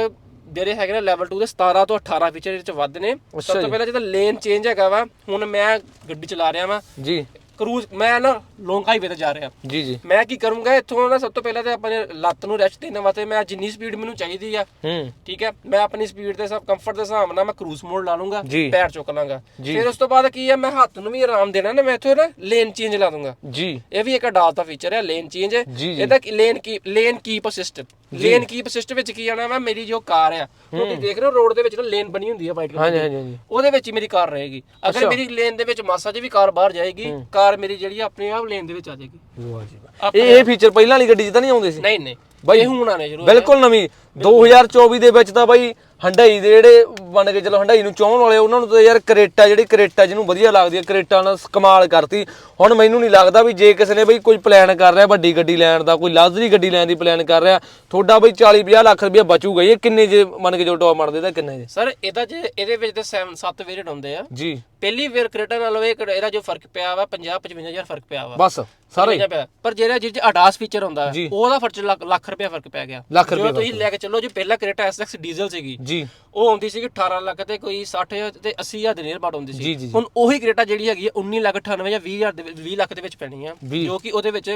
ਜਿਹੜੇ ਹੈਗੇ ਨੇ ਲੈਵਲ 2 ਦੇ 17 ਤੋਂ 18 ਫੀਚਰ ਇਹਦੇ ਚ ਵੱਧ ਨੇ। ਸਭ ਤੋਂ ਪਹਿਲਾਂ ਜਿਹਦਾ ਲੇਨ ਚੇਂਜ ਹੈਗਾ ਵਾ ਹੁਣ ਮੈਂ ਗੱਡੀ ਚਲਾ ਰਿਹਾ ਵਾਂ। ਜੀ। ਕਰੂਜ਼ ਮੈਂ ਨਾ ਲੌਂਗ ਹਾਈਵੇ ਤੇ ਜਾ ਰਿਹਾ। ਜੀ ਜੀ। ਮੈਂ ਕੀ ਕਰੂੰਗਾ ਇੱਥੋਂ ਨਾ ਸਭ ਤੋਂ ਪਹਿਲਾਂ ਤੇ ਆਪਣੇ ਲੱਤ ਨੂੰ ਰੈਸਟ ਦੇਣ ਵਾਸਤੇ ਮੈਂ ਜਿੰਨੀ ਸਪੀਡ ਮੈਨੂੰ ਚਾਹੀਦੀ ਆ ਹੂੰ। ਠੀਕ ਹੈ? ਮੈਂ ਆਪਣੀ ਸਪੀਡ ਦੇ ਸਭ ਕੰਫਰਟ ਦੇ ਹਿਸਾਬ ਨਾਲ ਮੈਂ ਕਰੂਜ਼ ਮੋਡ ਲਾ ਲੂੰਗਾ। ਪੈਰ ਚੁੱਕ ਲਾਂਗਾ। ਫਿਰ ਉਸ ਤੋਂ ਬਾਅਦ ਕੀ ਹੈ ਮੈਂ ਹੱਥ ਨੂੰ ਵੀ ਆਰਾਮ ਦੇਣਾ ਨਾ ਮੈਂ ਇੱਥੋਂ ਨਾ ਲੇਨ ਚੇਂਜ ਲਾ ਦੂੰਗਾ ਜੀ। ਇਹ ਵੀ ਇੱਕ ਅਡਾਸ ਦਾ ਫੀਚਰ ਹੈ ਲੇਨ ਚੇਂਜ। ਇਹਦਾ ਲੇਨ ਕੀ lane keep assist lane keep assist ਵਿੱਚ ਕੀ ਆਣਾ ਵਾ ਮੇਰੀ ਜੋ ਕਾਰ ਆ ਹੁਣ ਤੁਸੀਂ ਦੇਖ ਰਹੇ ਹੋ ਰੋਡ ਦੇ ਵਿੱਚ ਨਾ ਲੇਨ ਬਣੀ ਹੁੰਦੀ ਹੈ ਵਾਈਟ ਕਲਰ ਹਾਂਜੀ ਦੀ। ਹਾਂਜੀ ਹਾਂਜੀ। ਉਹਦੇ ਵਿੱਚ ਹੀ ਮੇਰੀ ਕਾਰ ਰਹੇਗੀ। ਅਗਰ ਮੇਰੀ ਲੇਨ ਦੇ ਵਿੱਚ ਮਾਸਾ ਜੀ ਵੀ ਕਾਰ ਬਾਹਰ ਜਾਏਗੀ ਕਾਰ ਮੇਰੀ ਜਿਹੜੀ ਆ ਆਪਣੇ ਆਪ ਲੇਨ ਦੇ ਵਿੱਚ ਆ ਜਾਏਗੀ। ਵਾਹ ਜੀ ਵਾਹ। ਇਹ ਇਹ ਫੀਚਰ ਪਹਿਲਾਂ ਵਾਲੀ ਗੱਡੀ 'ਚ ਤਾਂ ਨਹੀਂ ਆਉਂਦੇ ਸੀ? ਨਹੀਂ ਨਹੀਂ। ਬਾਈ, ਇਹ ਹੁਣ ਆਣੇ ਜ਼ਰੂਰ ਬਿਲਕੁਲ ਨਵੀਂ। 2024 ਦੇ ਵਿੱਚ ਤਾਂ ਬਾਈ ਹੰਡਾਈ ਦੇ ਜਿਹੜੇ ਬਣ ਕੇ ਚਲੋ ਹੰਡਾਈ ਨੂੰ ਚਾਹਣ ਵਾਲੇ ਉਹਨਾਂ ਨੂੰ ਤਾਂ ਯਾਰ ਕਰੇਟਾ ਜਿਹੜੀ ਕਰੇਟਾ ਜਿਹਨੂੰ ਵਧੀਆ ਲੱਗਦੀ ਹੈ ਕਰੇਟਾ ਨਾਲ ਕਮਾਲ ਕਰਤੀ। ਹੁਣ ਮੈਨੂੰ ਨਹੀਂ ਲੱਗਦਾ ਵੀ ਜੇ ਕਿਸੇ ਨੇ ਬਈ ਕੋਈ ਪਲਾਨ ਕਰ ਰਿਹਾ ਵੱਡੀ ਗੱਡੀ ਲੈਣ ਦਾ ਕੋਈ ਲਗਜ਼ਰੀ ਗੱਡੀ ਲੈਣ ਦੀ ਪਲਾਨ ਕਰ ਰਿਹਾ ਤੁਹਾਡਾ ਬਈ 40 50 ਲੱਖ ਰੁਪਇਆ ਬਚੂਗਾ ਇਹ ਕਿੰਨੇ ਜੇ ਮੰਨ ਕੇ ਜੋ ਟੌਪ ਮਾਰਦੇ ਤਾਂ ਕਿੰਨੇ ਜੇ? ਸਰ ਇਹਦਾ ਜੇ ਇਹਦੇ ਵਿੱਚ ਤੇ 7 7 ਵੇਰੀਐਂਟ ਹੁੰਦੇ ਆ। ਜੀ। ਪਹਿਲੀ ਵੇਰ ਕ੍ਰੇਟਾ ਨਾਲ ਇਹ ਇਹਦਾ ਜੋ ਫ਼ਰਕ ਪਿਆ ਵਾ 50 55000 ਫ਼ਰਕ ਪਿਆ ਵਾ। ਬਸ ਸਾਰਾ ਹੀ। ਪਿਆ ਪਿਆ। ਪਰ ਜਿਹੜਾ ਜਿਹਦੇ ਚ ਅਡਾਸ ਫੀਚਰ ਹੁੰਦਾ ਜੀ। ਉਹਦਾ ਫ਼ਰਕ ਲੱਖ ਲੱਖ ਰੁਪਇਆ ਫ਼ਰਕ ਪੈ ਗਿਆ। ਲੱਖ ਤੁਸੀਂ ਲੈ ਕੇ ਚੱਲੋ ਜੀ ਪਹਿਲਾ ਕ੍ਰੇਟਾ ਐਸਐਕਸ ਡੀਜ਼ਲ ਸੀਗੀ ਜੀ। ਉਹ ਆਉਂਦੀ ਸੀਗੀ 18 ਲੱਖ ਤੇ ਕੋਈ 60 ਤੇ 80000 ਦੇ ਨੀਅਰ ਬਾਟ ਆਉਂਦੀ ਜੀ, ਸੀ ਜੀ। ਹੁਣ ਉਹੀ ਕ੍ਰੇਟਾ ਜਿਹੜੀ ਹੈਗੀ ਹੈ 19 ਲੱਖ 98 ਜਾਂ 20000 ਦੇ ਵਿੱਚ- 20 ਲੱਖ ਦੇ ਵਿੱਚ ਪੈਣੀ ਆ ਵੀਹ। ਜੋ ਕਿ ਉਹਦੇ ਵਿੱਚ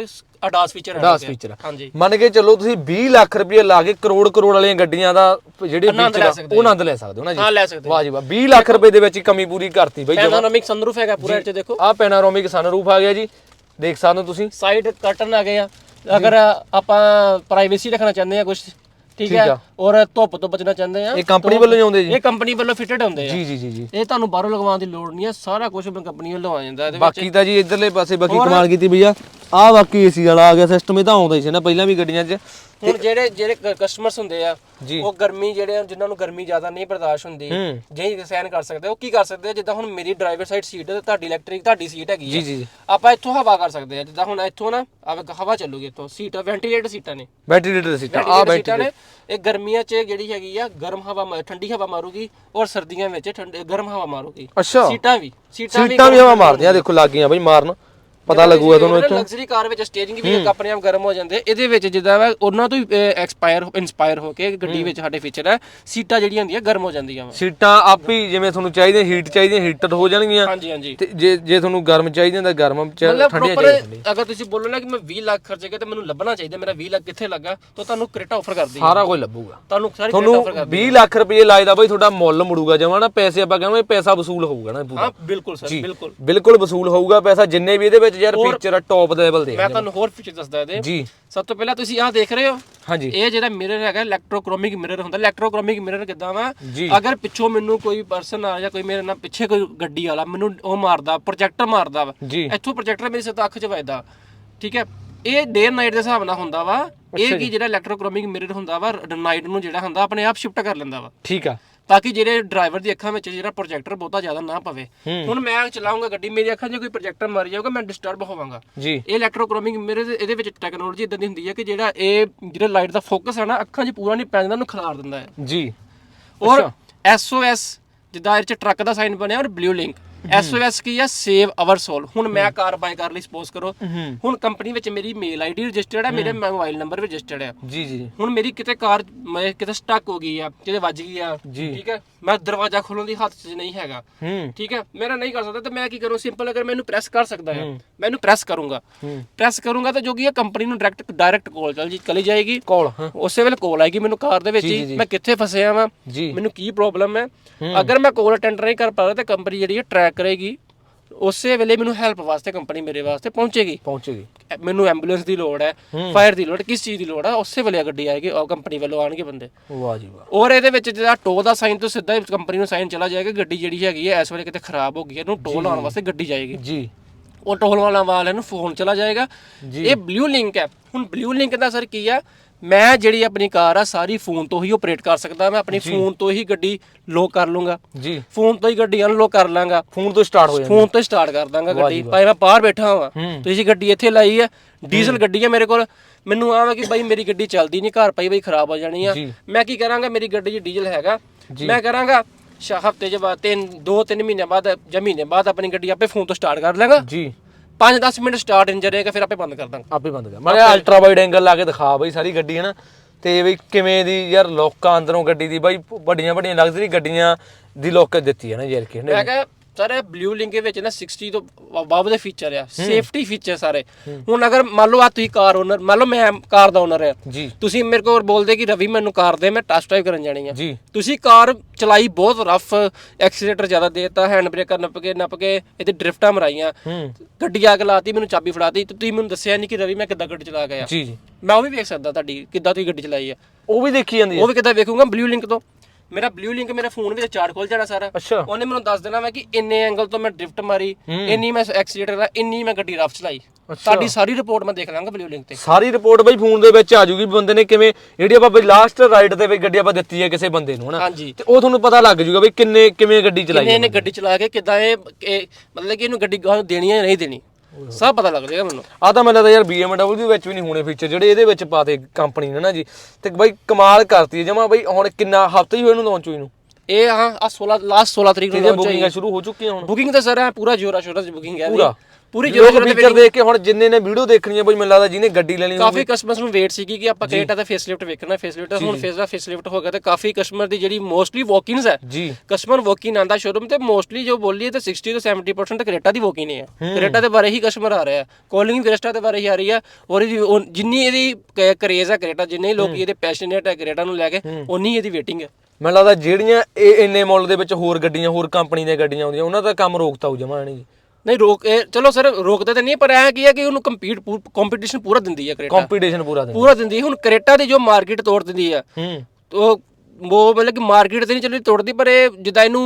ਅਡਾਸ ਫੀਚਰ ਹੈ ਡਾਸ ਫੀਚਰ ਹਾਂਜੀ। ਮੰਨ ਕੇ ਚੱਲੋ ਤੁਸੀਂ 20 ਲੱਖ ਰੁਪਏ ਲਾ ਕੇ ਕਰੋੜ ਕਰੋੜ ਵਾਲੀਆਂ ਗੱਡੀਆਂ ਦਾ ਜਿਹੜੇ ਆਨੰਦ ਲੈ feature ਆ, ਸਕਦੇ ਉਹ ਆਨੰਦ ਲੈ ਸਕਦੇ ਹੋ ਨਾ ਜੀ। ਹਾਂ ਲੈ ਸਕਦੇ ਵਾਹ ਜੀ ਵਾਹ। 20 ਲੱਖ ਰੁਪਏ ਦੇ ਵਿੱਚ ਕਮੀ ਪੂਰੀ ਕਰਤੀ ਬਈ ਪੈਨੋਰਾਮਿਕ ਸਨਰੂਫ ਹੈਗਾ ਪੂਰਾ ਚ ਦੇਖੋ। ਆਹ ਪੈਨਾਰੋਮਿਕ ਸਨਰੂਫ ਆ ਗਿਆ ਜੀ। ਦੇਖ ਸਕਦੇ ਹੋ ਤੁਸੀਂ। ਸਾਈਡ ਕਰਟਨ ਆ ਗਏ ਆ। ਅਗਰ ਆਪਾਂ ਪ੍ਰਾਈਵੇਸੀ ਰੱਖਣਾ ਚਾਹੁੰਦੇ ਆ ਕੁਝ ਠੀਕ ਹੈ? ਆ। ਔਰ ਧੁੱਪ ਤੋਂ ਬਚਣਾ ਚਾਹੁੰਦੇ ਆ ਇਹ ਕੰਪਨੀ ਵੱਲੋਂ ਹੀ ਆਉਂਦੇ ਜੀ। ਇਹ ਕੰਪਨੀ ਵੱਲੋਂ ਫਿਟਡ ਹੁੰਦੇ ਆ। ਜੀ ਜੀ ਜੀ ਜੀ। ਇਹ ਤੁਹਾਨੂੰ ਬਾਹਰੋਂ ਲਗਵਾਉਣ ਦੀ ਲੋੜ ਨਹੀਂ ਹੈ ਸਾਰਾ ਕੁਝ ਕੰਪਨੀ ਵੱਲੋਂ ਆ ਜਾਂਦਾ ਇਹਦੇ ਵਿੱਚ। ਬਾਕੀ ਤਾਂ ਜੀ ਇਧਰਲੇ ਪਾਸੇ ਬਾਕੀ ਕਮਾਲ ਕੀਤੀ ਭਈਆ ਆਹ ਬਾਕੀ ਏਸੀ ਵਾਲਾ ਆ ਗਿਆ ਸਿਸਟਮ ਇਹ ਤਾਂ ਆਉਂਦਾ ਹੀ ਸੀ ਨਾ ਪਹਿਲਾਂ ਵੀ ਗੱਡੀਆਂ 'ਚ। ਹੁਣ ਜਿਹੜੇ ਜਿਹੜੇ ਕਸਟਮਰਸ ਹੁੰਦੇ ਆ। ਉਹ ਗਰਮੀ ਜਿਹੜੇ ਆ, ਜਿਨ੍ਹਾਂ ਨੂੰ ਗਰਮੀ ਜ਼ਿਆਦਾ ਨਹੀਂ ਬਰਦਾਸ਼ਤ ਹੁੰਦੀ। ਜਿਹੀ ਸਹਿਨ ਕਰ ਸਕਦੇ ਉਹ ਕੀ ਕਰ ਸਕਦੇ ਆ? ਜਿੱਦਾਂ ਹੁਣ ਮੇਰੀ ਡਰਾਈਵਰ ਸਾਈਡ ਸੀਟ ਹੈ ਤੁਹਾਡੀ ਇਲੈਕਟ੍ਰਿਕ ਤੁਹਾਡੀ ਸੀਟ ਹੈਗੀ ਜੀ ਆਪਾਂ ਇੱਥੋਂ ਹਵਾ ਕਰ ਸਕਦੇ ਆ ਜਿੱਦਾਂ ਹੁਣ ਇੱਥੋਂ ਨਾ ਆਵੇ ਹਵਾ ਚੱਲੂਗੀ ਇੱਥੋਂ। ਸੀਟ ਵੈਂਟੀਲੇਟਰ ਸੀਟਾਂ ਨੇ। ਵੈਂਟੀਲੇਟਰ ਸੀਟ ਆ ਵੈਂਟੀਲੇਟਰ ਇਹ ਗਰਮੀਆਂ 'ਚ ਜਿਹੜੀ ਹੈਗੀ ਆ ਗਰਮ ਹਵਾ ਠੰਡੀ ਹਵਾ ਮਾਰੂਗੀ ਔਰ ਸਰਦੀਆਂ ਵਿੱਚ ਠੰਡੇ ਗਰਮ ਹਵਾ ਮਾਰੂਗੀ। ਅੱਛਾ। ਸੀਟਾਂ ਵੀ ਸੀਟਾਂ ਵੀ ਹਵਾ ਮਾਰਦੀਆਂ ਦੇਖੋ ਲੱਗੀਆਂ ਬਈ ਮਾਰਨ। ਪਤਾ ਲੱਗੂਗਾ ਤੁਹਾਨੂੰ ਇੱਥੋਂ। ਲਗਜ਼ਰੀ ਕਾਰ ਵਿੱਚ ਸਟੀਅਰਿੰਗ ਵੀ ਆਪਣੇ ਆਪ ਗਰਮ ਹੋ ਜਾਂਦੇ ਇਹਦੇ ਵਿੱਚ ਜਿੱਦਾਂ ਵਾ ਉਹਨਾਂ ਤੋਂ ਹੀ ਐਕਸਪਾਇਰ ਇਨਸਪਾਇਰ ਹੋ ਕੇ ਗੱਡੀ ਵਿੱਚ ਸਾਡੇ ਫੀਚਰ ਹੈ ਸੀਟਾਂ ਜਿਹੜੀਆਂ ਹੁੰਦੀਆਂ ਗਰਮ ਹੋ ਜਾਂਦੀਆਂ ਵਾ। ਸੀਟਾਂ ਆਪ ਹੀ ਜਿਵੇਂ ਤੁਹਾਨੂੰ ਚਾਹੀਦੀਆਂ ਹੀਟ ਚਾਹੀਦੀਆਂ ਹੀਟਡ ਹੋ ਜਾਣਗੀਆਂ। ਹਾਂਜੀ ਹਾਂਜੀ। ਤੇ ਜੇ ਜੇ ਤੁਹਾਨੂੰ ਗਰਮ ਚਾਹੀਦੀਆਂ ਤਾਂ ਗਰਮ ਚ ਮਤਲਬ ਠੰਡੀਆਂ ਪ੍ਰੋਪਰ ਚਾਹੀਦੀਆਂ ਅਗਰ ਤੁਸੀਂ ਬੋਲੋ ਨਾ ਕਿ ਮੈਂ 20 ਲੱਖ ਖਰਚ ਕੇ ਤੇ ਮੈਨੂੰ ਲੱਭਣਾ ਚਾਹੀਦਾ ਮੇਰਾ 20 ਲੱਖ ਕਿੱਥੇ ਲੱਗਾ ਤਾਂ ਤੁਹਾਨੂੰ ਕ੍ਰੇਟਾ ਆਫਰ ਕਰਦੀ ਸਾਰਾ ਕੁਝ ਲੱਭੂਗਾ। ਤੁਹਾਨੂੰ ਸਾਰੀ ਕ੍ਰੇਟਾ ਤੁਹਾਨੂੰ ਆਫਰ ਕਰਦੀ 20 ਲੱਖ ਰੁਪਏ ਲਾਇਦਾ ਬਈ ਤੁਹਾਡਾ ਮੁੱਲ ਮੁੜੂਗਾ ਜਮਾ ਨਾ ਪੈਸੇ ਆਪਾਂ ਕਹਿੰਦੇ ਪੈਸਾ ਵਸੂਲ ਹੋਊਗਾ ਨਾ ਪੂਰਾ। ਹਾਂ ਬਿਲਕੁਲ ਸਰ ਬਿਲਕੁਲ। ਬਿਲਕੁਲ ਵਸੂਲ ਹੋਊਗਾ ਪੈਸਾ ਜਿੰਨੇ ਵੀ ਇਹਦੇ ਵਿੱਚ ਯਾਰ ਫੀਚਰ ਟੌਪ ਲੈਵਲ ਦੇ ਮੈਂ ਤੁਹਾਨੂੰ ਹੋਰ ਫੀਚਰ ਦੱਸਦਾ ਇਹਦੇ। ਜੀ। ਸਭ ਤੋਂ ਪਹਿਲਾਂ ਤੁਸੀਂ ਆਹ ਦੇਖ ਰਹੇ ਹੋ? ਹਾਂਜੀ। ਇਹ ਜਿਹੜਾ ਮਿਰਰ ਹੈਗਾ ਇਲੈਕਟ੍ਰੋਕ੍ਰੋਮਿਕ ਮਿਰਰ ਹੁੰਦਾ। ਇਲੈਕਟ੍ਰੋਕ੍ਰੋਮਿਕ ਮਿਰਰ ਕਿਦਾਂ ਵਾ? ਜੀ। ਅਗਰ ਪਿੱਛੋਂ ਮੈਨੂੰ ਕੋਈ ਪਰਸਨ ਆ ਜਾਂ ਕੋਈ ਮੇਰੇ ਨਾਲ ਪਿੱਛੇ ਕੋਈ ਗੱਡੀ ਵਾਲਾ ਮੈਨੂੰ ਉਹ ਮਾਰਦਾ ਪ੍ਰੋਜੈਕਟਰ ਮਾਰਦਾ ਵਾ ਜੀ। ਇੱਥੋਂ ਪ੍ਰੋਜੈਕਟਰ ਮੇਰੀ ਸਿੱਧਾ ਅੱਖ 'ਚ ਵੱਜਦਾ। ਠੀਕ ਹੈ? ਇਹ ਡੇ ਨਾਈਟ ਦੇ ਹਿਸਾਬ ਨਾਲ ਹੁੰਦਾ ਵਾ। ਇਹ ਕੀ ਜਿਹੜਾ ਇਲੈਕਟ੍ਰੋਕ੍ਰੋਮਿਕ ਮਿਰਰ ਹੁੰਦਾ ਵਾ ਨਾਈਟ ਨੂੰ ਜਿਹੜਾ ਹੁੰਦਾ ਆਪਣੇ ਆਪ ਸ਼ਿਫਟ ਕਰ ਲੈਂਦਾ ਵਾ। ਠੀਕ ਆ। ਤਾਂ ਕਿ ਜਿਹੜੇ ਡਰਾਈਵਰ ਦੀ ਅੱਖਾਂ ਵਿੱਚ ਜਿਹੜਾ ਪ੍ਰੋਜੈਕਟਰ ਬਹੁਤਾ ਜ਼ਿਆਦਾ ਨਾ ਪਵੇ। ਹੁਣ ਮੈਂ ਚਲਾਉਂਗਾ ਗੱਡੀ ਮੇਰੀ ਅੱਖਾਂ 'ਚ ਕੋਈ ਪ੍ਰੋਜੈਕਟਰ ਮਰ ਜਾਊਗਾ ਮੈਂ ਡਿਸਟਰਬ ਹੋਵਾਂਗਾ। ਜੀ। ਇਹ ਇਲੈਕਟ੍ਰੋਕ੍ਰੋਮਿਕ ਮੇਰੇ ਇਹਦੇ ਵਿੱਚ ਟੈਕਨੋਲੋਜੀ ਇਦਾਂ ਦੀ ਹੁੰਦੀ ਹੈ ਕਿ ਜਿਹੜਾ ਇਹ ਜਿਹੜਾ ਲਾਈਟ ਦਾ ਫੋਕਸ ਹੈ ਨਾ ਅੱਖਾਂ 'ਚ ਪੂਰਾ ਨਹੀਂ ਪੈਂਦਾ ਉਹਨੂੰ ਖਿਲਾਰ ਦਿੰਦਾ ਹੈ। ਜੀ। ਔਰ ਐਸਓਐਸ ਜਿੱਦਾਂ ਇਹ ਚ ਟਰੱਕ ਦਾ ਸਾਈਨ ਬਣਿਆ ਔਰ ਬਲੂ ਲਿੰਕ ਐਸਓਐਸ ਕੀ ਆ ਸੇਵ ਆਵਰ ਸੋਲ ਹੁਣ ਮੈਂ ਕਾਰ ਬਾਈ ਕਰ ਲਈ ਸਪੋਜ਼ ਕਰੋ ਹੁਣ ਕੰਪਨੀ ਵਿੱਚ ਮੇਰੀ ਮੇਲ ਆਈਡੀ ਰਜਿਸਟਰਡ ਹੈ। ਮੇਰੇ ਮੋਬਾਈਲ ਨੰਬਰ ਰਜਿਸਟਰਡ ਹੈ ਜੀ ਜੀ। ਹੁਣ ਮੇਰੀ ਕਿਤੇ ਕਾਰ ਮੈਂ ਕਿਤੇ ਸਟਕ ਹੋ ਗਈ ਆ ਕਿਤੇ ਵੱਜ ਗਈ ਆ। ਠੀਕ ਹੈ ਮੈਂ ਦਰਵਾਜ਼ਾ ਖੋਲਣ ਦੀ ਹੱਥ 'ਚ ਨਹੀਂ ਹੈਗਾ। ਠੀਕ ਹੈ ਮੇਰਾ ਨਹੀਂ ਕਰ ਸਕਦਾ ਤੇ ਮੈਂ ਕੀ ਕਰੂੰ? ਸਿੰਪਲ ਅਗਰ ਮੈਨੂੰ ਪ੍ਰੈਸ ਕਰ ਸਕਦਾ ਹੈ। ਮੈਨੂੰ ਪ੍ਰੈਸ ਕਰੂੰਗਾ। ਪ੍ਰੈਸ ਕਰੂੰਗਾ ਤਾਂ ਜੋ ਕੀ ਹੈ ਕੰਪਨੀ ਨੂੰ ਡਾਇਰੈਕਟ ਡਾਇਰੈਕਟ ਕਾਲ ਚੱਲ ਜੀ ਚਲੀ ਜਾਏਗੀ। ਕਾਲ ਉਸੇ ਵੇਲੇ ਕਾਲ ਆਏਗੀ ਮੈਨੂੰ ਕਾਰ ਦੇ ਵਿੱਚ ਹੀ। ਮੈਂ ਕਿੱਥੇ ਫਸਿਆ ਵਾਂ? ਮੈਨੂੰ ਕੀ ਪ੍ਰੋਬਲਮ ਹੈ। ਅਗਰ ਮੈਂ ਕਾਲ ਅਟੈਂਡ ਨਹੀਂ ਕਰ ਪਾ ਰਿਹਾ ਤਾਂ ਕੰਪਨੀ ਜਿਹੜੀ ਹੈ ਟਰੈਕ ਕਰੇਗੀ ਉਸੇ ਵੇਲੇ ਮੈਨੂੰ ਹੈਲਪ ਵਾਸਤੇ ਕੰਪਨੀ ਮੇਰੇ ਵਾਸਤੇ ਪਹੁੰਚੇਗੀ। ਪਹੁੰਚੇਗੀ। ਮੈਨੂੰ ਐਂਬੂਲੈਂਸ ਦੀ ਲੋੜ ਹੈ। ਫਾਇਰ ਦੀ ਲੋੜ ਹੈ, ਕਿਸ ਚੀਜ਼ ਦੀ ਲੋੜ ਹੈ ਉਸੇ ਵੇਲੇ ਗੱਡੀ ਆਏਗੀ ਉਹ ਕੰਪਨੀ ਵੱਲੋਂ ਆਣਗੇ ਬੰਦੇ। ਵਾਹ ਜੀ ਵਾਹ। ਔਰ ਇਹਦੇ ਵਿੱਚ ਜਿਹੜਾ ਟੋ ਦਾ ਸਾਈਨ ਤੋਂ ਸਿੱਧਾ ਹੀ ਕੰਪਨੀ ਨੂੰ ਸਾਈਨ ਚਲਾ ਜਾਏਗਾ ਗੱਡੀ ਜਿਹੜੀ ਹੈਗੀ ਹੈ ਇਸ ਵੇਲੇ ਕਿਤੇ ਖਰਾਬ ਹੋ ਗਈ ਹੈ ਇਹਨੂੰ ਟੋ ਲਾਉਣ ਵਾਸਤੇ ਗੱਡੀ ਜਾਏਗੀ। ਜੀ। ਉਹ ਟੋਲ ਵਾਲਾ ਵਾਲੇ ਨੂੰ ਫੋਨ ਚਲਾ ਜਾਏਗਾ। ਇਹ ਬਲੂ ਲਿੰਕ ਹੈ ਹੁਣ ਬਲੂ ਲਿੰਕ ਦਾ ਸਰ ਕੀ ਆ? ਮੈਂ ਜਿਹੜੀ ਆਪਣੀ ਕਾਰ ਆ ਸਾਰੀ ਫੋਨ ਤੋਂ ਹੀ ਆਪਰੇਟ ਕਰ ਸਕਦਾ ਮੈਂ ਆਪਣੀ ਫੋਨ ਤੋਂ ਹੀ ਗੱਡੀ ਲੋਕ ਕਰ ਲੂੰਗਾ। ਜੀ। ਫੋਨ ਤੋਂ ਹੀ ਗੱਡੀ ਅਨਲੋਕ ਕਰ ਲਾਂਗਾ। ਫੋਨ ਤੋਂ ਸਟਾਰਟ ਹੋ ਜਾਂਦਾ। ਫੋਨ ਤੋਂ ਸਟਾਰਟ ਕਰ ਦਾਂਗਾ ਗੱਡੀ। ਭਾਵੇਂ ਮੈਂ ਬਾਹਰ ਬੈਠਾ ਹਾਂ। ਤੁਸੀਂ ਗੱਡੀ ਇੱਥੇ ਲਾਈ ਹੈ। ਡੀਜ਼ਲ ਗੱਡੀ ਹੈ ਮੇਰੇ ਕੋਲ। ਮੈਨੂੰ ਆਵਾ ਕਿ ਬਾਈ ਮੇਰੀ ਗੱਡੀ ਚੱਲਦੀ ਨਹੀਂ ਘਰ ਪਈ ਬਈ ਖਰਾਬ ਹੋ ਜਾਣੀ ਆ। ਜੀ। ਮੈਂ ਕੀ ਕਰਾਂਗਾ ਮੇਰੀ ਗੱਡੀ 'ਚ ਡੀਜ਼ਲ ਹੈਗਾ। ਮੈਂ ਕਰਾਂਗਾ ਹਫ਼ਤੇ ਚ ਬਾਅਦ ਤਿੰਨ ਦੋ ਤਿੰਨ ਮਹੀਨੇ ਬਾਅਦ ਜਾਂ ਮਹੀਨੇ ਬਾਅਦ ਆਪਣੀ ਗੱਡੀ ਆਪੇ ਫੋਨ ਤੋਂ ਸਟਾਰਟ ਕਰ ਲਾਂਗਾ। ਜੀ। 5-10 ਮਿੰਟ ਸਟਾਰਟ ਇੰਜਨ ਰਹੇਗਾ ਫਿਰ ਆਪੇ ਬੰਦ ਕਰ ਦਾਂਗਾ। ਆਪੇ ਬੰਦ ਕਰ। ਮੈਂ ਅਲਟਰਾ ਵਾਈਡ ਐਂਗਲ ਲਾ ਕੇ ਦਿਖਾ ਬਈ ਸਾਰੀ ਗੱਡੀ ਹੈ ਨਾ ਤੇ ਬਈ ਕਿਵੇਂ ਦੀ ਯਾਰ ਲੋਕਾਂ ਅੰਦਰੋਂ ਗੱਡੀ ਦੀ ਬਈ ਵੱਡੀਆਂ ਵੱਡੀਆਂ ਲਗਜ਼ਰੀ ਗੱਡੀਆਂ ਦੀ ਲੋਕ ਦਿੱਤੀ ਹੈ ਨਾ ਯਾਰ ਕਿ ਮੈਂ ਕਿਹਾ ਸਰ ਇਹ ਬਲੂ ਲਿੰਕ ਵਿੱਚ ਨਾ 60 ਤੋਂ ਬਾਬ ਦੇ ਫੀਚਰ ਆ। ਸੇਫਟੀ ਫੀਚਰ ਸਾਰੇ। ਹੁਣ ਅਗਰ ਮੰਨ ਲਓ ਆ ਤੁਸੀਂ ਕਾਰ ਓਨਰ ਮੰਨ ਲਓ ਮੈਂ ਕਾਰ ਦਾ ਓਨਰ ਆ। ਤੁਸੀਂ ਮੇਰੇ ਕੋਲ ਬੋਲਦੇ ਕਿ ਰਵੀ ਮੈਨੂੰ ਕਾਰ ਦੇ ਮੈਂ ਟੈਸਟ ਡਰਾਈਵ ਕਰਨ ਜਾਣੀ ਆ। ਤੁਸੀਂ ਕਾਰ ਚਲਾਈ ਬਹੁਤ ਰਫ ਐਕਸੀਲੇਟਰ ਜ਼ਿਆਦਾ ਦੇਤਾ ਹੈਂਡ ਬ੍ਰੇਕਰ ਨੱਪ ਕੇ ਨੱਪ ਕੇ ਇਹਦੇ ਡ੍ਰਿਫਟਾਂ ਮਰਾਈਆਂ। ਗੱਡੀ ਆ ਕੇ ਲਾਤੀ ਮੈਨੂੰ ਚਾਬੀ ਫੜਾਤੀ ਤੇ ਤੁਸੀਂ ਮੈਨੂੰ ਦੱਸਿਆ ਨਹੀਂ ਕਿ ਰਵੀ ਮੈਂ ਕਿੱਦਾਂ ਗੱਡੀ ਚਲਾ ਗਿਆ ਜੀ ਜੀ। ਮੈਂ ਉਹ ਵੀ ਵੇਖ ਸਕਦਾ ਤੁਹਾਡੀ ਕਿੱਦਾਂ ਤੁਸੀਂ ਗੱਡੀ ਚਲਾਈ ਆ। ਉਹ ਵੀ ਦੇਖੀ ਜਾਂਦੀ ਹੈ ਉਹ ਵੀ ਕਿੱਦਾਂ ਵੇਖੂੰਗਾ ਬਲੂ ਲਿੰਕ ਤੋਂ। ਮੇਰਾ ਬਲੂ ਲਿੰਕ ਮੇਰੇ ਫੋਨ ਵਿੱਚ ਚਾਰਟ ਖੋਲ ਜਾਣਾ ਸਾਰਾ। ਅੱਛਾ। ਉਹਨੇ ਮੈਨੂੰ ਦੱਸ ਦੇਣਾ ਮੈਂ ਕਿ ਇੰਨੇ ਐਂਗਲ ਤੋਂ ਮੈਂ ਡ੍ਰਿਫਟ ਮਾਰੀ ਇੰਨੀ ਮੈਂ ਐਕਸੀਲੇਟਰ ਦਾ ਇੰਨੀ ਮੈਂ ਗੱਡੀ ਰਫ ਚਲਾਈ। ਤੁਹਾਡੀ ਸਾਰੀ ਰਿਪੋਰਟ ਮੈਂ ਦੇਖ ਲਾਂਗਾ ਬਲੂ ਲਿੰਕ ਤੇ। ਸਾਰੀ ਰਿਪੋਰਟ ਬਈ ਫੋਨ ਦੇ ਵਿੱਚ ਆ ਜੂਗੀ ਵੀ ਬੰਦੇ ਨੇ ਕਿਵੇਂ ਜਿਹੜੀ ਆਪਾਂ ਬਈ ਲਾਸਟ ਰਾਈਡ ਤੇ ਬਈ ਗੱਡੀ ਆਪਾਂ ਦਿੱਤੀ ਹੈ ਕਿਸੇ ਬੰਦੇ ਨੂੰ ਹਨਾ? ਤੇ ਉਹ ਤੁਹਾਨੂੰ ਪਤਾ ਲੱਗ ਜੂਗਾ ਬਈ ਕਿੰਨੇ ਕਿਵੇਂ ਗੱਡੀ ਚਲਾਈ ਕਿੰਨੇ ਇਹਨੇ ਗੱਡੀ ਚਲਾ ਕੇ ਕਿੱਦਾਂ ਇਹ ਮਤਲਬ ਕਿ ਇਹਨੂੰ ਗੱਡੀ ਦੇਣੀ ਹੈ ਜਾਂ ਨਹੀਂ ਦੇਣੀ? ਸਭ ਪਤਾ ਲੱਗ ਜਾਏਗਾ ਮੈਨੂੰ। ਆ ਤਾਂ ਮੈਨੂੰ ਲੱਗਦਾ ਯਾਰ BMW ਦੇ ਵਿੱਚ ਵੀ ਨਹੀਂ ਹੋਣੇ ਫੀਚਰ ਜਿਹੜੇ ਇਹਦੇ ਵਿੱਚ ਪਾਤੇ ਕੰਪਨੀ ਨੇ ਨਾ ਜੀ। ਤੇ ਬਈ ਕਮਾਲ ਕਰਤੀ ਜਮਾ ਬਈ ਹੁਣ ਕਿੰਨਾ ਹਫਤਾ ਹੀ ਹੋਏ ਨੂੰ ਲਾਂਚ ਹੋਈ ਨੂੰ। ਇਹ ਹਾਂ ਆ 16 ਲਾਸਟ 16 ਤਰੀਕ ਨੂੰ ਬੁਕਿੰਗਾਂ ਸ਼ੁਰੂ ਹੋ ਚੁੱਕੀਆਂ ਹੁਣ। ਬੁਕਿੰਗ ਤਾਂ ਸਰ ਹੈ ਪੂਰਾ ਜੋਰਾ ਸ਼ੋਰਾ ਦੀ ਬੁਕਿੰਗ ਹੈ। ਪੂਰਾ? ਪੂਰੀ ਲੋਕ ਜੋਰਾ ਫੀਚਰ ਦੇਖ ਕੇ ਹੁਣ ਜਿੰਨੇ ਨੇ ਵੀਡੀਓ ਦੇਖਣੀ ਹੈ ਬਈ ਮੈਨੂੰ ਲੱਗਦਾ ਜਿਹਨੇ ਗੱਡੀ ਲੈਣੀ ਕਾਫੀ ਕਸਟਮਰਸ ਨੂੰ ਵੇਟ ਸੀਗੀ ਕਿ ਆਪਾਂ ਕ੍ਰੇਟਾ ਦਾ ਫੇਸਲਿਫਟ ਵੇਖਣਾ ਫੇਸਲਿਫਟ ਹੁਣ ਫੇਸ ਦਾ ਫੇਸਲਿਫਟ ਹੋ ਗਿਆ ਤੇ ਕਾਫੀ ਕਸਟਮਰ ਦੀ ਜਿਹੜੀ ਮੋਸਟਲੀ ਵਾਕਿੰਗਸ ਹੈ। ਜੀ। ਕਸਟਮਰ ਵਾਕਿੰਗ ਆਂਦਾ ਸ਼ੋਰੂਮ ਤੇ ਮੋਸਟਲੀ ਜੋ ਬੋਲੀਏ ਤੇ 60 ਤੋਂ 70% ਕ੍ਰੇਟਾ ਦੀ ਵਾਕਿੰਗ ਹੈ ਕ੍ਰੇਟਾ ਦੇ ਬਾਰੇ ਹੀ ਕਸਟਮਰ ਆ ਰਿਹਾ ਹੈ ਕਾਲਿੰਗ ਕ੍ਰੇਟਾ ਦੇ ਬਾਰੇ ਹੀ ਆ ਰਹੀ ਹੈ ਔਰ ਜਿੰਨੀ ਇਹਦੀ ਕਰੇਜ਼ ਹੈ ਕ੍ਰੇਟਾ ਜਿੰਨੇ ਲੋਕ ਇਹਦੇ ਪੈਸ਼ਨੇਟ ਹੈ ਕ੍ਰੇਟਾ ਨੂੰ ਲੈ ਕੇ ਉਨੀ ਇਹਦੀ ਵੇਟਿੰਗ ਹੈ ਮੈਨੂੰ ਲੱਗਦਾ ਜਿਹੜੀਆਂ ਇਹ ਇੰਨੇ ਮਾਡਲ ਦੇ ਵਿੱਚ ਹੋਰ ਗੱਡੀਆਂ ਹੋਰ ਕੰਪਨੀ ਦੀਆਂ ਗੱਡੀਆਂ ਆਉਂਦੀਆਂ ਉਹਨਾਂ ਦਾ ਕੰਮ ਰੋਕਤਾ ਹੋ ਜਮਾ ਨਹੀਂ ਜੀ ਨਹੀਂ ਰੋਕ ਇਹ ਚਲੋ ਸਰ ਰੋਕਦੇ ਤਾਂ ਨਹੀਂ ਪਰ ਐ ਕੀ ਹੈ ਕਿ ਉਹਨੂੰ ਕੰਪੀਟ ਕੰਪੀਟੀਸ਼ਨ ਪੂਰਾ ਦਿੰਦੀ ਹੈ ਕ੍ਰੇਟਾ। ਕੰਪੀਟੀਸ਼ਨ ਪੂਰਾ ਦਿਨ ਪੂਰਾ ਦਿੰਦੀ ਹੈ। ਹੁਣ ਕ੍ਰੇਟਾ ਦੀ ਜੋ ਮਾਰਕੀਟ ਤੋੜ ਦਿੰਦੀ ਹੈ ਹੂੰ। ਉਹ ਉਹ ਮਤਲਬ ਕਿ ਮਾਰਕੀਟ ਤੇ ਨਹੀਂ ਚੱਲਦੀ ਤੋੜਦੀ ਪਰ ਇਹ ਜਿੱਦਾਂ ਇਹਨੂੰ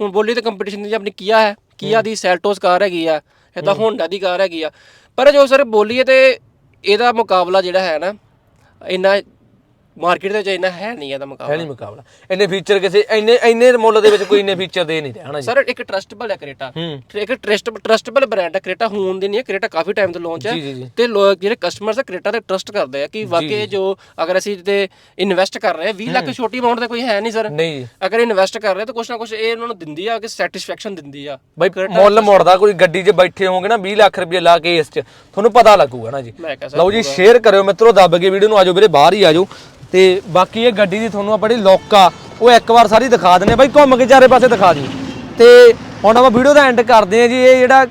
ਹੁਣ ਬੋਲੀ ਤੇ ਕੰਪੀਟੀਸ਼ਨ ਦੀ ਆਪਣੀ ਕੀਆ ਹੈ ਕੀਆ ਦੀ ਸੈਲਟੋਸ ਕਾਰ ਹੈਗੀ ਆ ਇਹ ਤਾਂ ਹੋਂਡਾ ਦੀ ਕਾਰ ਹੈਗੀ ਆ। ਪਰ ਜੋ ਸਰ ਬੋਲੀਏ ਤੇ ਇਹਦਾ ਮੁਕਾਬਲਾ ਜਿਹੜਾ ਹੈ ਨਾ ਇੰਨਾ ਮਾਰਕੀਟ ਦੇ ਵਿੱਚ ਇੰਨਾ ਹੈ ਨਹੀਂ ਇਹਦਾ ਹੈ ਨਹੀਂ ਮੁਕਾਬਲਾ। ਇੰਨੇ ਫੀਚਰ ਕਿਸੇ ਇੰਨੇ ਇੰਨੇ ਮੁੱਲ ਦੇ ਵਿੱਚ ਕੋਈ ਇੰਨੇ ਫੀਚਰ ਦੇ ਨਹੀਂ ਰਿਹਾ ਹਨਾ ਜੀ? ਸਰ ਇੱਕ ਟਰਸਟੇਬਲ ਹੈ ਕ੍ਰੇਟਾ। ਹੂੰ। ਇੱਕ ਟਰਸਟ ਟਰਸਟੇਬਲ ਬ੍ਰਾਂਡ ਹੈ ਕ੍ਰੇਟਾ ਹੋਣ ਦੀ ਨਹੀਂ ਹੈ। ਕ੍ਰੇਟਾ ਕਾਫੀ ਟਾਈਮ ਤੋਂ ਲਾਂਚ ਹੈ। ਜੀ ਜੀ ਜੀ। ਤੇ ਲੋਕ ਜਿਹੜੇ ਕਸਟਮਰਸ ਆ ਕ੍ਰੇਟਾ ਤੇ ਟਰਸਟ ਕਰਦੇ ਆ ਕਿ ਵਾਕਈ ਜੋ। ਅਗਰ ਅਸੀਂ ਤੇ ਇਨਵੈਸਟ ਕਰ ਰਹੇ ਆ 20 ਲੱਖ ਛੋਟੀ ਅਮਾਉਂਟ ਦਾ ਕੋਈ ਹੈ ਨਹੀਂ ਸਰ। ਨਹੀਂ। ਜੀ ਅਗਰ ਇਨਵੈਸਟ ਕਰ ਰਹੇ ਤਾਂ ਕੁਛ ਨਾ ਕੁਛ ਇਹ ਉਹਨਾਂ ਨੂੰ ਦਿੰਦੀ ਆ ਕਿ ਸੈਟੀਸਫੈਕਸ਼ਨ ਦਿੰਦੀ ਆ। ਬਈ ਮੁੱਲ ਮੋੜਦਾ ਕੋਈ ਗੱਡੀ 'ਚ ਬੈਠੇ ਹੋਗੇ ਨਾ 20 ਲੱਖ ਰੁਪਏ ਲਾ ਕੇ ਇਸ 'ਚ ਤੁਹਾਨੂੰ ਪਤਾ ਲੱਗੂਗਾ ਨਾ ਜੀ? ਮੈਂ ਕਹਾਂ ਲਓ ਜੀ ਸ਼ੇਅਰ ਕਰਿਓ ਮਿੱਤਰੋ ਦੱਬ ਕੇ ਵੀਡੀਓ ਨੂੰ ਆਜੋ ਵੀਰੇ ਬਾਹਰ ਹੀ ਆਜੋ ਤੇ ਬਾਕੀ ਇਹ ਗੱਡੀ ਦੀ ਤੁਹਾਨੂੰ ਆਪਾਂ ਜਿਹੜੀ ਲੋਕ ਆ, ਉਹ ਇੱਕ ਵਾਰ ਸਾਰੀ ਦਿਖਾ ਦਿੰਨੇ ਬਾਈ, ਘੁੰਮ ਕੇ ਚਾਰੇ ਪਾਸੇ ਦਿਖਾ ਦਿਓ। ਤੇ ਹੁਣ ਆਪਾਂ ਵੀਡੀਓ ਦਾ ਐਂਡ ਕਰਦੇ ਆ ਜੀ। ਇਹ ਜਿਹੜਾ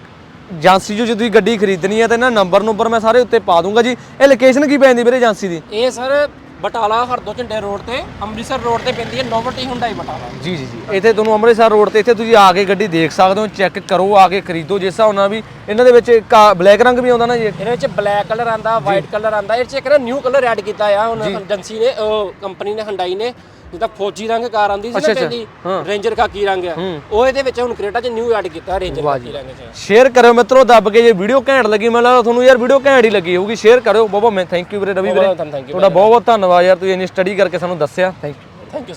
ਏਜੰਸੀ ਜੋ ਤੁਸੀਂ ਗੱਡੀ ਖਰੀਦਣੀ ਹੈ ਤੇ ਇਹਨਾਂ ਨੰਬਰ ਨੰਬਰ ਮੈਂ ਸਾਰੇ ਉੱਤੇ ਪਾ ਦੂੰਗਾ ਜੀ। ਇਹ ਲੋਕੇਸ਼ਨ ਕੀ ਪੈਂਦੀ ਵੀਰੇ ਏਜੰਸੀ ਦੀ? ਇਹ ਸਰ ਬਟਾਲਾ ਹਰਦੋ ਝੰਡੇ ਰੋਡ ਤੇ ਅੰਮ੍ਰਿਤਸਰ ਰੋਡ ਤੇ ਪੈਂਦੀ ਹੈ ਨੋਵਟੀ ਹੁੰਡਾਈ ਬਟਾਲਾ। ਜੀ ਜੀ ਜੀ। ਇੱਥੇ ਤੁਹਾਨੂੰ ਅੰਮ੍ਰਿਤਸਰ ਰੋਡ ਤੇ ਇੱਥੇ ਤੁਸੀਂ ਆ ਕੇ ਗੱਡੀ ਦੇਖ ਸਕਦੇ ਹੋ ਚੈੱਕ ਕਰੋ ਆ ਕੇ ਖਰੀਦੋ। ਜਿਸ ਹਿਸਾਬ ਨਾਲ ਵੀ ਇਹਨਾਂ ਦੇ ਵਿੱਚ ਬਲੈਕ ਰੰਗ ਵੀ ਆਉਂਦਾ ਨਾ ਜੀ। ਇਹਦੇ ਵਿੱਚ ਬਲੈਕ ਕਲਰ ਆਂਦਾ ਵਾਈਟ ਕਲਰ ਆਂਦਾ ਇਹ ਚ ਇੱਕ ਨਾ ਨਿਊ ਕਲਰ ਐਡ ਕੀਤਾ ਆ ਹੁਣ ਏਜੰਸੀ ਨੇ ਉਹ ਕੰਪਨੀ ਨੇ ਹੰਡਾਈ ਨੇ। ਜਿੱਦਾਂ ਫੌਜੀ ਰੰਗ ਕਾਰ ਆਂਦੀ ਸੀ ਨਾ ਪਹਿਲੀ। ਰੇਂਜਰ ਖਾਕੀ ਰੰਗ ਆ। ਉਹ ਇਹਦੇ ਵਿੱਚ ਹੁਣ ਕ੍ਰੇਟਾ ਚ ਨਿਊ ਐਡ ਕੀਤਾ ਰੇਂਜਰ ਖਾਕੀ ਰੰਗ ਚ। ਸ਼ੇਅਰ ਕਰਿਓ ਮਿੱਤਰੋ ਦੱਬ ਕੇ ਜੇ ਵੀਡੀਓ ਘੈਂਟ ਲੱਗੀ ਮੈਨੂੰ ਲੱਗਦਾ ਤੁਹਾਨੂੰ ਯਾਰ ਵੀਡੀਓ ਘੈਂਟ ਹੀ ਲੱਗੀ ਹੋਊਗੀ। ਸ਼ੇਅਰ ਕਰਿਓ। ਬਾਬਾ ਮੈਂ ਥੈਂਕ ਯੂ ਵੀਰੇ ਰਵੀ ਵੀਰੇ। ਤੁਹਾਡਾ ਬਹੁਤ ਬਹੁਤ ਧੰਨਵਾਦ ਯਾਰ ਤੁਸੀਂ ਇੰਨੀ ਸਟੱਡੀ ਕਰਕੇ ਸਾਨੂੰ ਦੱਸਿਆ। Thank you thank you